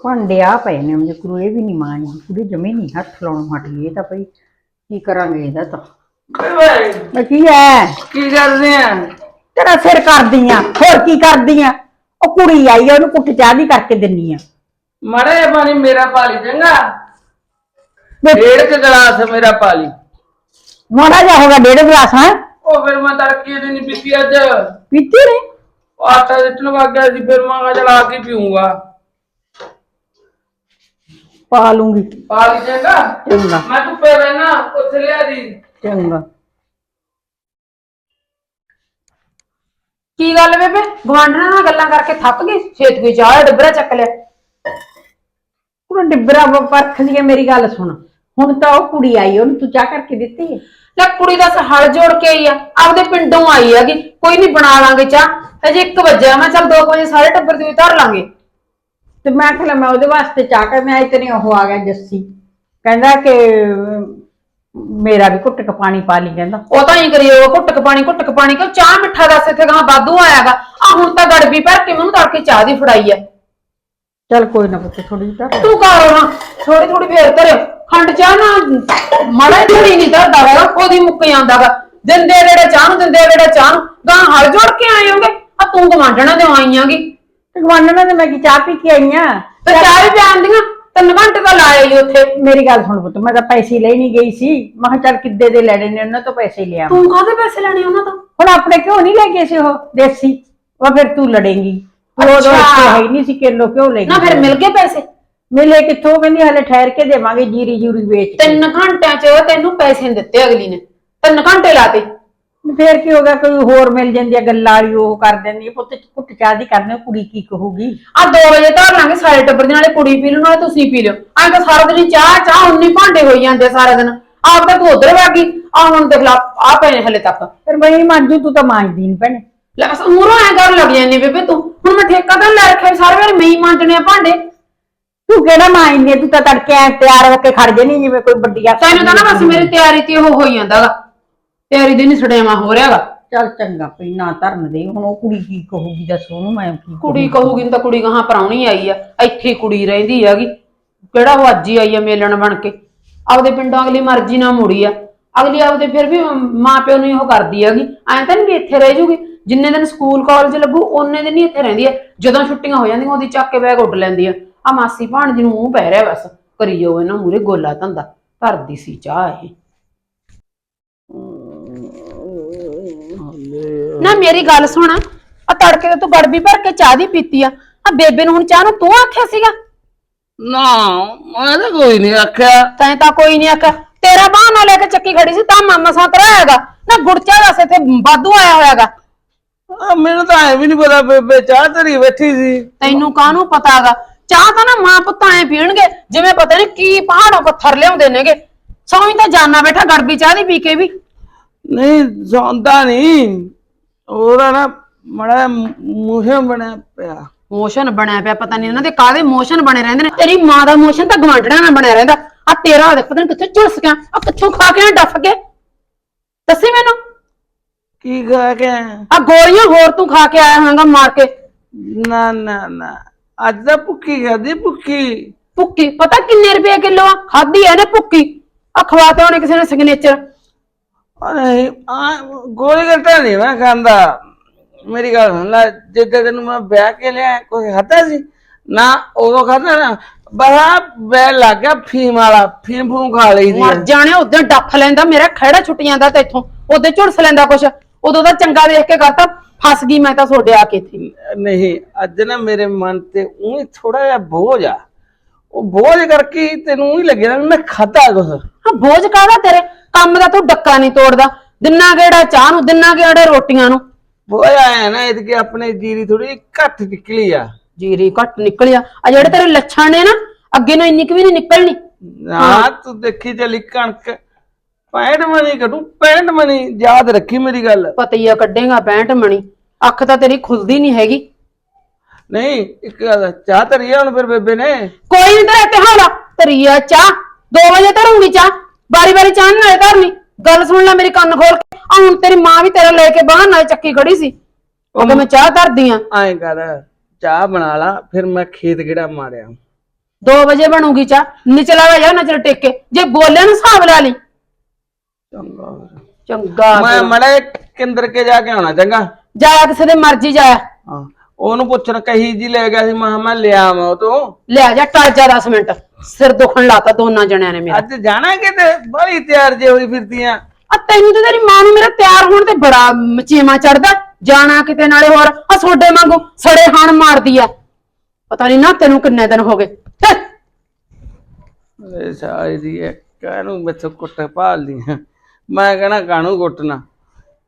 ਭਾਂਡੇ ਆ ਪਏ ਨੇ ਮੇਰੇ ਕੋਲ ਇਹ ਵੀ ਨਹੀਂ ਮਾਂਜੀ ਕੁੜੇ ਜਮੇ ਨਹੀਂ ਹੱਥ ਲਾਉਣੋਂ ਹਟ ਗਈ ਇਹ ਤਾਂ ਭਈ ਕੀ ਕਰਾਂਗੇ ਇਹਦਾ ਤਾਂ। ਕੀ ਹੈ? ਕੀ ਕਰਦੇ ਆ? ਤੇਰਾ ਸਿਰ ਕਰਦੀ ਆ ਹੋਰ ਕੀ ਕਰਦੀ ਆ ਉਹ ਕੁੜੀ ਆਈ ਆ ਉਹਨੂੰ ਕੁੱਟ ਚਾਹ ਦੀ ਕਰਕੇ ਦਿੰਨੀ ਆ। ਮੜੇ ਪਾਣੀ ਮੇਰਾ ਪਾਲੀ ਚੰਗਾ? ਡੇਢ ਕੁ ਗਲਾਸ ਮੇਰਾ ਪਾ ਲਈ। ਮਾੜਾ ਜਿਹਾ ਹੋਗਾ ਡੇਢ ਗਲਾਸ ਹੈ? ਉਹ ਫਿਰ ਮੈਂ ਤੜਕੇ ਦੀ ਨਹੀਂ ਪੀਤੀ ਅੱਜ। ਪੀਤੀ ਨੇ ਉਹ ਆਟਾ ਜਿੱਤਣ ਵਗ ਗਿਆ ਸੀ ਫਿਰ ਮੈਂ ਕਿਹਾ ਚਲ ਆ ਕੇ ਪੀਊਂਗਾ। ਪਾ ਲੂੰਗੀ। ਪਾ ਲਈ ਚੰਗਾ? ਚੰਗਾ। ਮੈਂ ਧੁੱਪੇ ਬੈਣਾ ਉੱਥੇ ਲਿਆ ਦੀ। ਚੰਗਾ। ਕੀ ਗੱਲ ਬੇਬੇ? ਗਵਾਂਢਣਾ ਨਾਲ ਗੱਲਾਂ ਕਰਕੇ ਥੱਕ ਗਈ? ਛੇਤ ਕੋਈ ਚਾਹ ਦਾ ਡੱਬਰਾ ਚੱਕ ਲਿਆ। ਉਹ ਡਿਬਰਾ ਪਰਖ ਲਈ ਮੇਰੀ ਗੱਲ ਸੁਣ। ਹੁਣ ਤਾਂ ਉਹ ਕੁੜੀ ਆਈ ਉਹਨੂੰ ਤੂੰ ਚਾਹ ਕਰਕੇ ਦਿੱਤੀ ਹੈ? ਲੈ ਕੁੜੀ ਦਾ ਹਲ ਜੋੜ ਕੇ ਆਈ ਆ। ਆਪਦੇ ਪਿੰਡੋਂ ਆਈ ਹੈਗੀ। ਕੋਈ ਨਹੀਂ ਬਣਾ ਲਾਂਗੇ ਚਾਹ। ਹਜੇ 1 ਵਜੇ ਮੈਂ ਚੱਲ 2 ਵਜੇ ਸਾਰੇ ਟੱਬਰ ਦੀ ਧਰ ਲਾਂਗੇ। ਤੇ ਮੈਂ ਕਿਹਾ ਲੈ ਮੈਂ ਉਹਦੇ ਵਾਸਤੇ ਚਾਹ ਕਰ ਮੈਂ ਇਤਨੇ ਉਹ ਆ ਗਿਆ ਜੱਸੀ। ਕਹਿੰਦਾ ਕਿ ਅਮ, ਮੇਰਾ ਵੀ ਘੁੱਟ ਕੇ ਪਾਣੀ ਪਾ ਲਈ ਕਹਿੰਦਾ। ਉਹ ਤਾਂ ਹੀ ਕਰੀ ਉਹ ਘੁੱਟਕ ਪਾਣੀ ਘੁੱਟਕ ਪਾਣੀ ਕਿਉਂ? ਚਾਹ ਮਿੱਠਾ ਦੱਸ ਇੱਥੇ ਗਾਂ ਵਾਧੂ ਆਇਆਗਾ। ਆ ਹੁਣ ਤਾਂ ਗੜਬੀ ਭਰ ਕੇ ਮੈਨੂੰ ਤੜਕੇ ਚਾਹ ਦੀ ਫੜਾਈ ਐ। ਚੱਲ ਕੋਈ ਨਾ ਪੁੱਤ ਥੋੜੀ ਜਿਹੀ ਤੂੰ ਕਰ ਨਾ ਥੋੜੀ ਥੋੜੀ ਫੇਰ ਧਰਿਓ ਖੰਡ ਚਾਹ ਨਾ ਮੜਾ ਥੋੜੀ ਨਹੀਂ ਧਰਦਾ ਹੈਗਾ ਉਹਦੀ ਮੁੱਕ ਜਾਂਦਾਗਾ। ਦਿੰਦੇ ਜਿਹੜੇ ਚਾਹ ਨੂੰ ਦਿੰਦੇ ਜਿਹੜੇ ਚਾਹ ਨੂੰ। ਗਾਂ ਹਲ ਜੋੜ ਕੇ ਆਏ ਹੋਗੇ। ਆ ਤੂੰ ਗਵਾਂਢਣਾ ਦੇ ਆਈਆਂਗੀ ਤੇ ਗਵਾਂਢਣਾ ਨੇ ਮੈਂ ਕੀ ਚਾਹ ਪੀ ਕੇ ਆਈ ਆਂ? ਤੇ ਚਾਹ ਵੀ ਪਿਆਨ ਦੀਆਂ ਤਿੰਨ ਘੰਟੇ ਤਾਂ ਲਾਇਆ ਹੀ ਉੱਥੇ। ਮੇਰੀ ਗੱਲ ਸੁਣ ਪੁੱਤ ਮੈਂ ਤਾਂ ਪੈਸੇ ਲੈ ਨਹੀਂ ਗਈ ਸੀ। ਮੈਂ ਕਿਹਾ ਚੱਲ ਕਿੱਦੇ ਦੇ ਲੈਣੇ ਨੇ ਉਹਨਾਂ ਤੋਂ ਪੈਸੇ ਲਿਆ ਤੂੰ ਕਾਹਦੇ ਪੈਸੇ ਲੈਣੇ ਉਹਨਾਂ ਤੋਂ? ਹੁਣ ਆਪਣੇ ਕਿਉਂ ਨਹੀਂ ਲੈ ਗਏ ਸੀ ਉਹ ਦੇਸੀ। ਉਹ ਫਿਰ ਤੂੰ ਲੜੇਂਗੀ। ਤੂੰ ਉਦੋਂ ਅੱਛਾ। ਇੱਥੇ ਹੈ ਹੀ ਨਹੀਂ ਸੀ ਕਿਲੋ ਕਿਉਂ ਲੈ ਨਾ ਗਈ ਫਿਰ ਮਿਲ ਗਏ ਪੈਸੇ? ਮਿਲੇ ਕਿੱਥੋਂ? ਕਹਿੰਦੀ ਹਲੇ ਠਹਿਰ ਕੇ ਦੇਵਾਂਗੇ ਜੀਰੀ ਜੂਰੀ ਵੇਚ ਕੇ। ਤਿੰਨ ਘੰਟਿਆਂ 'ਚ ਤੈਨੂੰ ਪੈਸੇ ਨੀ ਦਿੱਤੇ ਅਗਲੀ ਨੇ। ਤਿੰਨ ਘੰਟੇ ਲਾਤੇ। ਫੇਰ ਕੀ ਹੋ ਗਿਆ ਕੋਈ ਹੋਰ ਮਿਲ ਜਾਂਦੀ ਆ ਗੱਲਾਂ ਵਾਲੀ ਉਹ ਕਰ ਦਿੰਦੀ ਆ, ਪੁੱਤ ਕੁੱਟ ਚਾਹ ਦੀ ਕਰਨੇ ਕੁੜੀ ਕੀ ਕਹੂਗੀ? ਆ 2 ਵਜੇ ਧਰ ਲਾਂਗੇ ਸਾਰੇ ਟੱਬਰ ਦੇ ਨਾਲੇ ਕੁੜੀ ਪੀ ਲੂ ਨਾਲੇ ਤੁਸੀਂ ਪੀ ਲਿਓ। ਐਂ ਤਾਂ ਸਾਰਾ ਦਿਨ ਹੀ ਚਾਹ ਚਾਹ ਉਨੀ ਭਾਂਡੇ ਹੋਈ ਜਾਂਦੇ ਸਾਰਾ ਦਿਨ। ਆਪ ਤਾਂ ਤੂੰ ਉਧਰ ਵਾਗੀ ਆ ਹੁਣ ਦੇਖ ਲਾ ਆ ਪਏ ਨੇ ਹਲੇ ਤੱਕ। ਫਿਰ ਬਈ ਮੰਜੂ ਤੂੰ ਤਾਂ ਮੰਜਦੀ ਨਹੀਂ ਭੈਣੇ। ਲੈ ਬਸ ਮੂਰੋਂ ਐਂ ਕਰਨ ਲੱਗ ਜਾਂਦੀ ਬੇਬੇ ਤੂੰ। ਹੁਣ ਮੈਂ ਠੇਕਾ ਤਾਂ ਲੈ ਰੱਖਿਆ ਵੀ ਸਾਰੇ ਵੇਲੇ ਮੈਂ ਹੀ ਮਾਂਜਣੇ ਆ ਭਾਂਡੇ। ਤੂੰ ਕਿਹੜਾ ਮੰਜਦੀ ਆ? ਤੂੰ ਤਾਂ ਤੜਕੇ ਐਂ ਤਿਆਰ ਹੋ ਕੇ ਖੜ ਜਾਨੀ ਜਿਵੇਂ ਕੋਈ ਵੱਡੀ ਆ ਤੈਨੂੰ ਤਾਂ ਨਾ ਬਸ ਮੇਰੀ ਤਿਆਰੀ ਤੇ ਉਹ ਹੋਈ ਜਾਂਦਾਗਾ। ਤਿਆਰੀ ਦੇ ਨਹੀਂ ਸੜੇਵਾ ਹੋ ਰਿਹਾਗਾ। ਚੱਲ ਚੰਗਾ ਪਈ ਨਾ ਧਰਨ ਦੇ। ਹੁਣ ਉਹ ਕੁੜੀ ਕੀ ਕਹੂਗੀ ਦੱਸ ਉਹਨੂੰ ਮੈਂ ਕੀ ਕੁੜੀ ਕਹੂਗੀ ਨੂੰ ਤਾਂ ਕੁੜੀ ਕਹਾਂ ਪਰਾਉਣੀ ਆਈ ਆ। ਇੱਥੇ ਹੀ ਕੁੜੀ ਰਹਿੰਦੀ ਹੈਗੀ। ਕਿਹੜਾ ਉਹ ਅੱਜ ਹੀ ਆਈ ਆ ਮੇਲਣ ਬਣ ਕੇ? ਆਪਦੇ ਪਿੰਡੋਂ ਅਗਲੀ ਮਰਜ਼ੀ ਨਾਲ ਮੁੜੀ ਆ। ਅਗਲੀ ਆਪਦੇ ਫਿਰ ਵੀ ਮਾਂ ਪਿਓ ਨੂੰ ਉਹ ਕਰਦੀ ਹੈਗੀ। ਐਂ ਤਾਂ ਨਹੀਂ ਵੀ ਇੱਥੇ ਰਹਿ ਜੂਗੀ। ਜਿੰਨੇ ਦਿਨ ਸਕੂਲ ਕਾਲਜ ਲੱਗੂ ਉਹਨੇ ਦਿਨ ਹੀ ਇੱਥੇ ਰਹਿੰਦੀ ਆ। ਜਦੋਂ ਛੁੱਟੀਆਂ ਹੋ ਜਾਂਦੀਆਂ ਉਹਦੀ ਚੱਕ ਕੇ ਬੈਗ ਉੱਡ ਲੈਂਦੀ ਆ। ਆ ਮਾਸੀ ਭਾਣਜੀ ਨੂੰ ਮੂੰਹ ਪੈ ਰਿਹਾ ਬਸ। ਕਰੀ ਜਾਓ ਇਹਨਾਂ ਮੂਰੇ ਗੋਲਾ ਧੰਦਾ। ਧਰਦੀ ਸੀ ਚਾਹ ਇਹ। ਨਾ ਮੇਰੀ ਗੱਲ ਸੁਣ। ਆ ਤੜਕੇ ਤੇ ਤੂੰ ਗੜਬੀ ਭਰ ਕੇ ਚਾਹ ਦੀ ਪੀਤੀ ਆ। ਆ ਬੇਬੇ ਨੂੰ ਹੁਣ ਚਾਹ ਨੂੰ ਤੂੰ ਆਖਿਆ ਸੀਗਾ? ਨਾ ਮੈਂ ਤਾਂ ਕੋਈ ਨਹੀਂ ਆਖਿਆ। ਤੈਂ ਤਾਂ ਕੋਈ ਨਹੀਂ ਆਖਿਆ। ਤੇਰਾ ਬਹਾਨਾ ਲੈ ਕੇ ਚੱਕੀ ਖੜੀ ਸੀ ਤਾਂ ਮਾਮਾ ਸਾਂ ਤਰਾ ਹੈਗਾ। ਨਾ ਗੁੜਚਾ ਦੱਸ ਇੱਥੇ ਵਾਧੂ ਆਇਆ ਹੋਇਆਗਾ ਆ, ਮੈਨੂੰ ਤਾਂ ਐ ਵੀ ਨਹੀਂ ਪਤਾ ਬੇਬੇ ਚਾਹ ਤਰੀ ਬੈਠੀ ਸੀ। ਤੈਨੂੰ ਕਾਹਨੂੰ ਪਤਾਗਾ ਚਾਹ ਤਾਂ ਨਾ ਮਾਂ ਪੁੱਤ ਐ ਪੀਣਗੇ ਜਿਵੇਂ ਪਤਾ ਨਹੀਂ ਕੀ ਪਹਾੜੋਂ ਪੱਥਰ ਲਿਆਉਂਦੇ ਨੇਗੇ। ਸੌਂ ਤਾਂ ਜਾਨਾ ਬੈਠਾ ਗੜਬੀ ਚਾਹ ਦੀ ਪੀ ਕੇ ਵੀ। ਨਹੀਂ ਸੌਂਦਾ ਨਹੀਂ ਉਹਦਾ ਨਾ ਮੜਾ ਮੂਹੇ ਬਣਿਆ ਪਿਆ। ਮੋਸ਼ਨ ਬਣਿਆ ਪਿਆ ਪਤਾ ਨਹੀਂ ਇਹਨਾਂ ਦੇ ਕਾਹਦੇ ਮੋਸ਼ਨ ਬਣੇ ਰਹਿੰਦੇ ਨੇ। ਤੇਰੀ ਮਾਂ ਦਾ ਮੋਸ਼ਨ ਤਾਂ ਗਵਾਂਢਣਾ ਨਾਲ ਬਣਿਆ ਰਹਿੰਦਾ। ਆ ਤੇਰਾ ਦੇਖ ਪਤਾ ਨੀ ਕਿੱਥੇ ਝੁਲਸ ਗਿਆ। ਆ ਕਿੱਥੋਂ ਖਾ ਕੇ ਡੱਫ ਕੇ। ਦੱਸੀ ਮੈਨੂੰ। ਕੀ ਕਹ ਕੇ ਆਇਆ? ਆ ਗੋਲੀਆਂ ਹੋਰ ਤੂੰ ਖਾ ਕੇ ਆਇਆ ਹੋਵੇਂਗਾ ਮਾਰ ਕੇ। ਨਾ ਨਾ ਨਾ। ਅੱਜ ਤਾਂ ਭੁੱਖੀ ਖਾਦੀ ਭੁੱਖੀ। ਭੁੱਕੀ ਪਤਾ ਕਿੰਨੇ ਰੁਪਏ ਕਿਲੋ ਆ? ਖਾਦੀ ਐ ਨੇ ਭੁੱਕੀ ਆ ਖਵਾਤੇ ਹੋਣੇ ਕਿਸੇ ਨੇ ਸਿਗਨੇਚਰ ਆ ਗੋਲੀ ਘਟਾ ਨਹੀਂ ਮੈਂ ਖਾਂਦਾ। ਮੇਰੀ ਗੱਲ ਸੁਣ ਲੈ ਜਿੱਦੇ ਤੈਨੂੰ ਮੈਂ ਵਿਆਹ ਕੇ ਲਿਆ ਕੋਈ ਖਾਦਾ ਸੀ? ਨਾ ਉਦੋਂ ਖਾਦਾ ਨਾ। ਬੜਾ ਬੈ ਲੱਗ ਗਿਆ ਫੀਮ ਵਾਲਾ ਫੀਮ ਫੂਮ ਖਾ ਲਈ ਦੀ ਮਰ ਜਾਣੇ ਉਦੋਂ ਡੱਫ ਲੈਂਦਾ ਮੇਰਾ ਖਹਿੜਾ ਛੁੱਟ ਜਾਂਦਾ ਤੇ ਇੱਥੋਂ। ਉਦੋਂ ਝੁਲਸ ਲੈਂਦਾ ਕੁਛ। ਉਦੋਂ ਤਾਂ ਚੰਗਾ ਦੇਖ ਕੇ ਕਰਤਾ ਫਸ ਗਈ ਮੈਂ ਤਾਂ ਤੁਹਾਡੇ ਆ ਕੇ ਇੱਥੇ। ਨਹੀਂ ਅੱਜ ਨਾ ਮੇਰੇ ਮਨ ਤੇ ਉਹੀ ਥੋੜਾ ਜਿਹਾ ਬੋਝ ਆ। ਉਹ ਬੋਝ ਕਰਕੇ ਹੀ ਤੈਨੂੰ ਹੀ ਲੱਗਿਆ ਨਾ ਮੈਂ ਖਾਦਾ ਕੁਛ। ਹਾਂ ਬੋਝ ਕਾਹਦਾ ਤੇਰੇ? ਕੰਮ ਦਾ ਤੂੰ ਡੱਕਾ ਨਹੀਂ ਤੋੜਦਾ। ਦਿਨਾਂ ਗੇੜਾ ਚਾਹ ਨੂੰ ਦਿਨਾਂ ਗੇੜੇ ਰੋਟੀਆਂ ਨੂੰ। ਬੋਝ ਆਇਆ ਨਾ ਇਹਦੇ ਆਪਣੇ ਜੀਰੀ ਥੋੜੀ ਘੱਟ ਨਿਕਲੀ ਆ। ਜੀਰੀ ਘੱਟ ਨਿਕਲਿਆ ਆ। ਜਿਹੜੇ ਤੇਰੇ ਲੱਛਣ ਨੇ ਨਾ ਅੱਗੇ ਨੂੰ ਇੰਨੀ ਕੁ ਵੀ ਨਹੀਂ ਨਿਕਲਣੀ। ਨਾ ਤੂੰ ਦੇਖੀ ਚੱਲੀ ਕਣਕ। 65 ਮਣੀ ਕੱਢੂ 65 ਮਣੀ ਯਾਦ ਰੱਖੀ ਮੇਰੀ ਗੱਲ। ਪਤਾ ਹੀ ਆ ਕੱਢੇਗਾ 65 ਮਣੀ। ਅੱਖ ਤਾਂ ਤੇਰੀ ਖੁੱਲਦੀ ਨਹੀਂ ਹੈਗੀ। ਨਹੀਂ ਇੱਕ ਗੱਲ ਚਾਹ ਧਰੀ ਆ ਹੁਣ ਫਿਰ ਬੇਬੇ ਨੇ? ਕੋਈ ਨਹੀਂ ਤੇਰਾ ਤਿਹਾੜਾ ਤਰੀਆ ਚਾਹ। 2 ਵਜੇ ਧਰੂੰਗੀ ਚਾਹ। ਬਾਰੀ ਬਾਰੀ ਚਾਹ ਨੀ ਨਾਲੇ ਧਰਨੀ। ਗੱਲ ਸੁਣ ਲੈ ਮੇਰੀ ਕੰਨ ਖੋਲ ਕੇ। ਆ ਹੁਣ ਤੇਰੀ ਮਾਂ ਵੀ ਤੇਰਾ ਲੈ ਕੇ ਬਾਹਰ ਨਾਲ ਚੱਕੀ ਖੜੀ ਸੀ। ਉਹ ਮੈਂ ਚਾਹ ਧਰਦੀ ਆ। ਐਂ ਕਰ ਚਾਹ ਬਣਾ ਲਾ ਫਿਰ ਮੈਂ ਖੇਤ ਕਿਹੜਾ ਮਾਰਿਆ। 2 ਵਜੇ ਬਣੂਗੀ ਚਾਹ। ਨਿਚਲਾ ਵਾ ਜਾ ਨਜ਼ਰ ਟੇਕ। ਕੇ ਜੇ ਬੋਲੇ ਨੂੰ ਹਿਸਾਬ ਲਾ ਲਈ। ਚੰਗਾ। ਚੰਗਾ ਮੈਂ ਮੜੇ ਕਿੰਦਰ ਕੇ ਜਾ ਕੇ ਆਉਣਾ ਚੰਗਾ? ਜਾਇਆ ਕਿਸੇ ਦੇ ਮਰਜ਼ੀ ਜਾਇਆ ਹਾਂ। ਉਹਨੂੰ ਪੁੱਛਣ ਕਹੀ ਜੀ ਲੈ ਗਿਆ ਸੀ ਮੈਂ ਮੈਂ ਲਿਆ ਮੈਂ ਉਹ ਤੋਂ ਲਿਆ ਜਾ ਟਲ ਜਾ 10 ਮਿੰਟ। ਸਿਰ ਦੁਖਣ ਲਾਤਾ ਦੋਨਾਂ ਜਣਿਆਂ ਨੇ ਮੇਰਾ। ਅੱਜ ਜਾਣਾ ਕਿਤੇ? ਬੜੀ ਤਿਆਰ ਜੇ ਹੋਈ ਫਿਰਦੀਆਂ। ਆ ਤੈਨੂੰ ਤੇ ਤੇਰੀ ਮਾਂ ਨੂੰ ਮੇਰਾ ਤਿਆਰ ਹੋਣ ਤੇ ਬੜਾ ਮਚੇਮਾ ਚੜਦਾ। ਜਾਣਾ ਕਿਤੇ ਨਾਲੇ ਹੋਰ। ਆ ਸੋਡੇ ਵਾਂਗੂ ਸੜੇ ਹਾਣ ਮਾਰਦੀ ਆ। ਪਤਾ ਨਹੀਂ ਨਾ ਤੈਨੂੰ ਕਿੰਨੇ ਦਿਨ ਹੋ ਗਏ। ਚੱਲ। ਇਹ ਸਾਈ ਦੀ ਹੈ ਕਾਹਨੂੰ ਮੈਥੋਂ ਕੁੱਟ ਭਾਲਦੀ ਆ ਮੈਂ ਕਹਣਾ ਕਾਹਨੂੰ ਕੁੱਟਣਾ?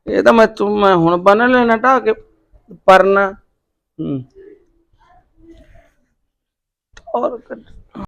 ਇਹ ਤਾਂ ਮੈਂ ਤੂੰ ਮੈਂ ਹੁਣ ਬੰਨ ਲੈਣਾ ਢਾ ਕੇ ਪਰਨਾ। ਹੂੰ। ਔਰ ਕੱਢ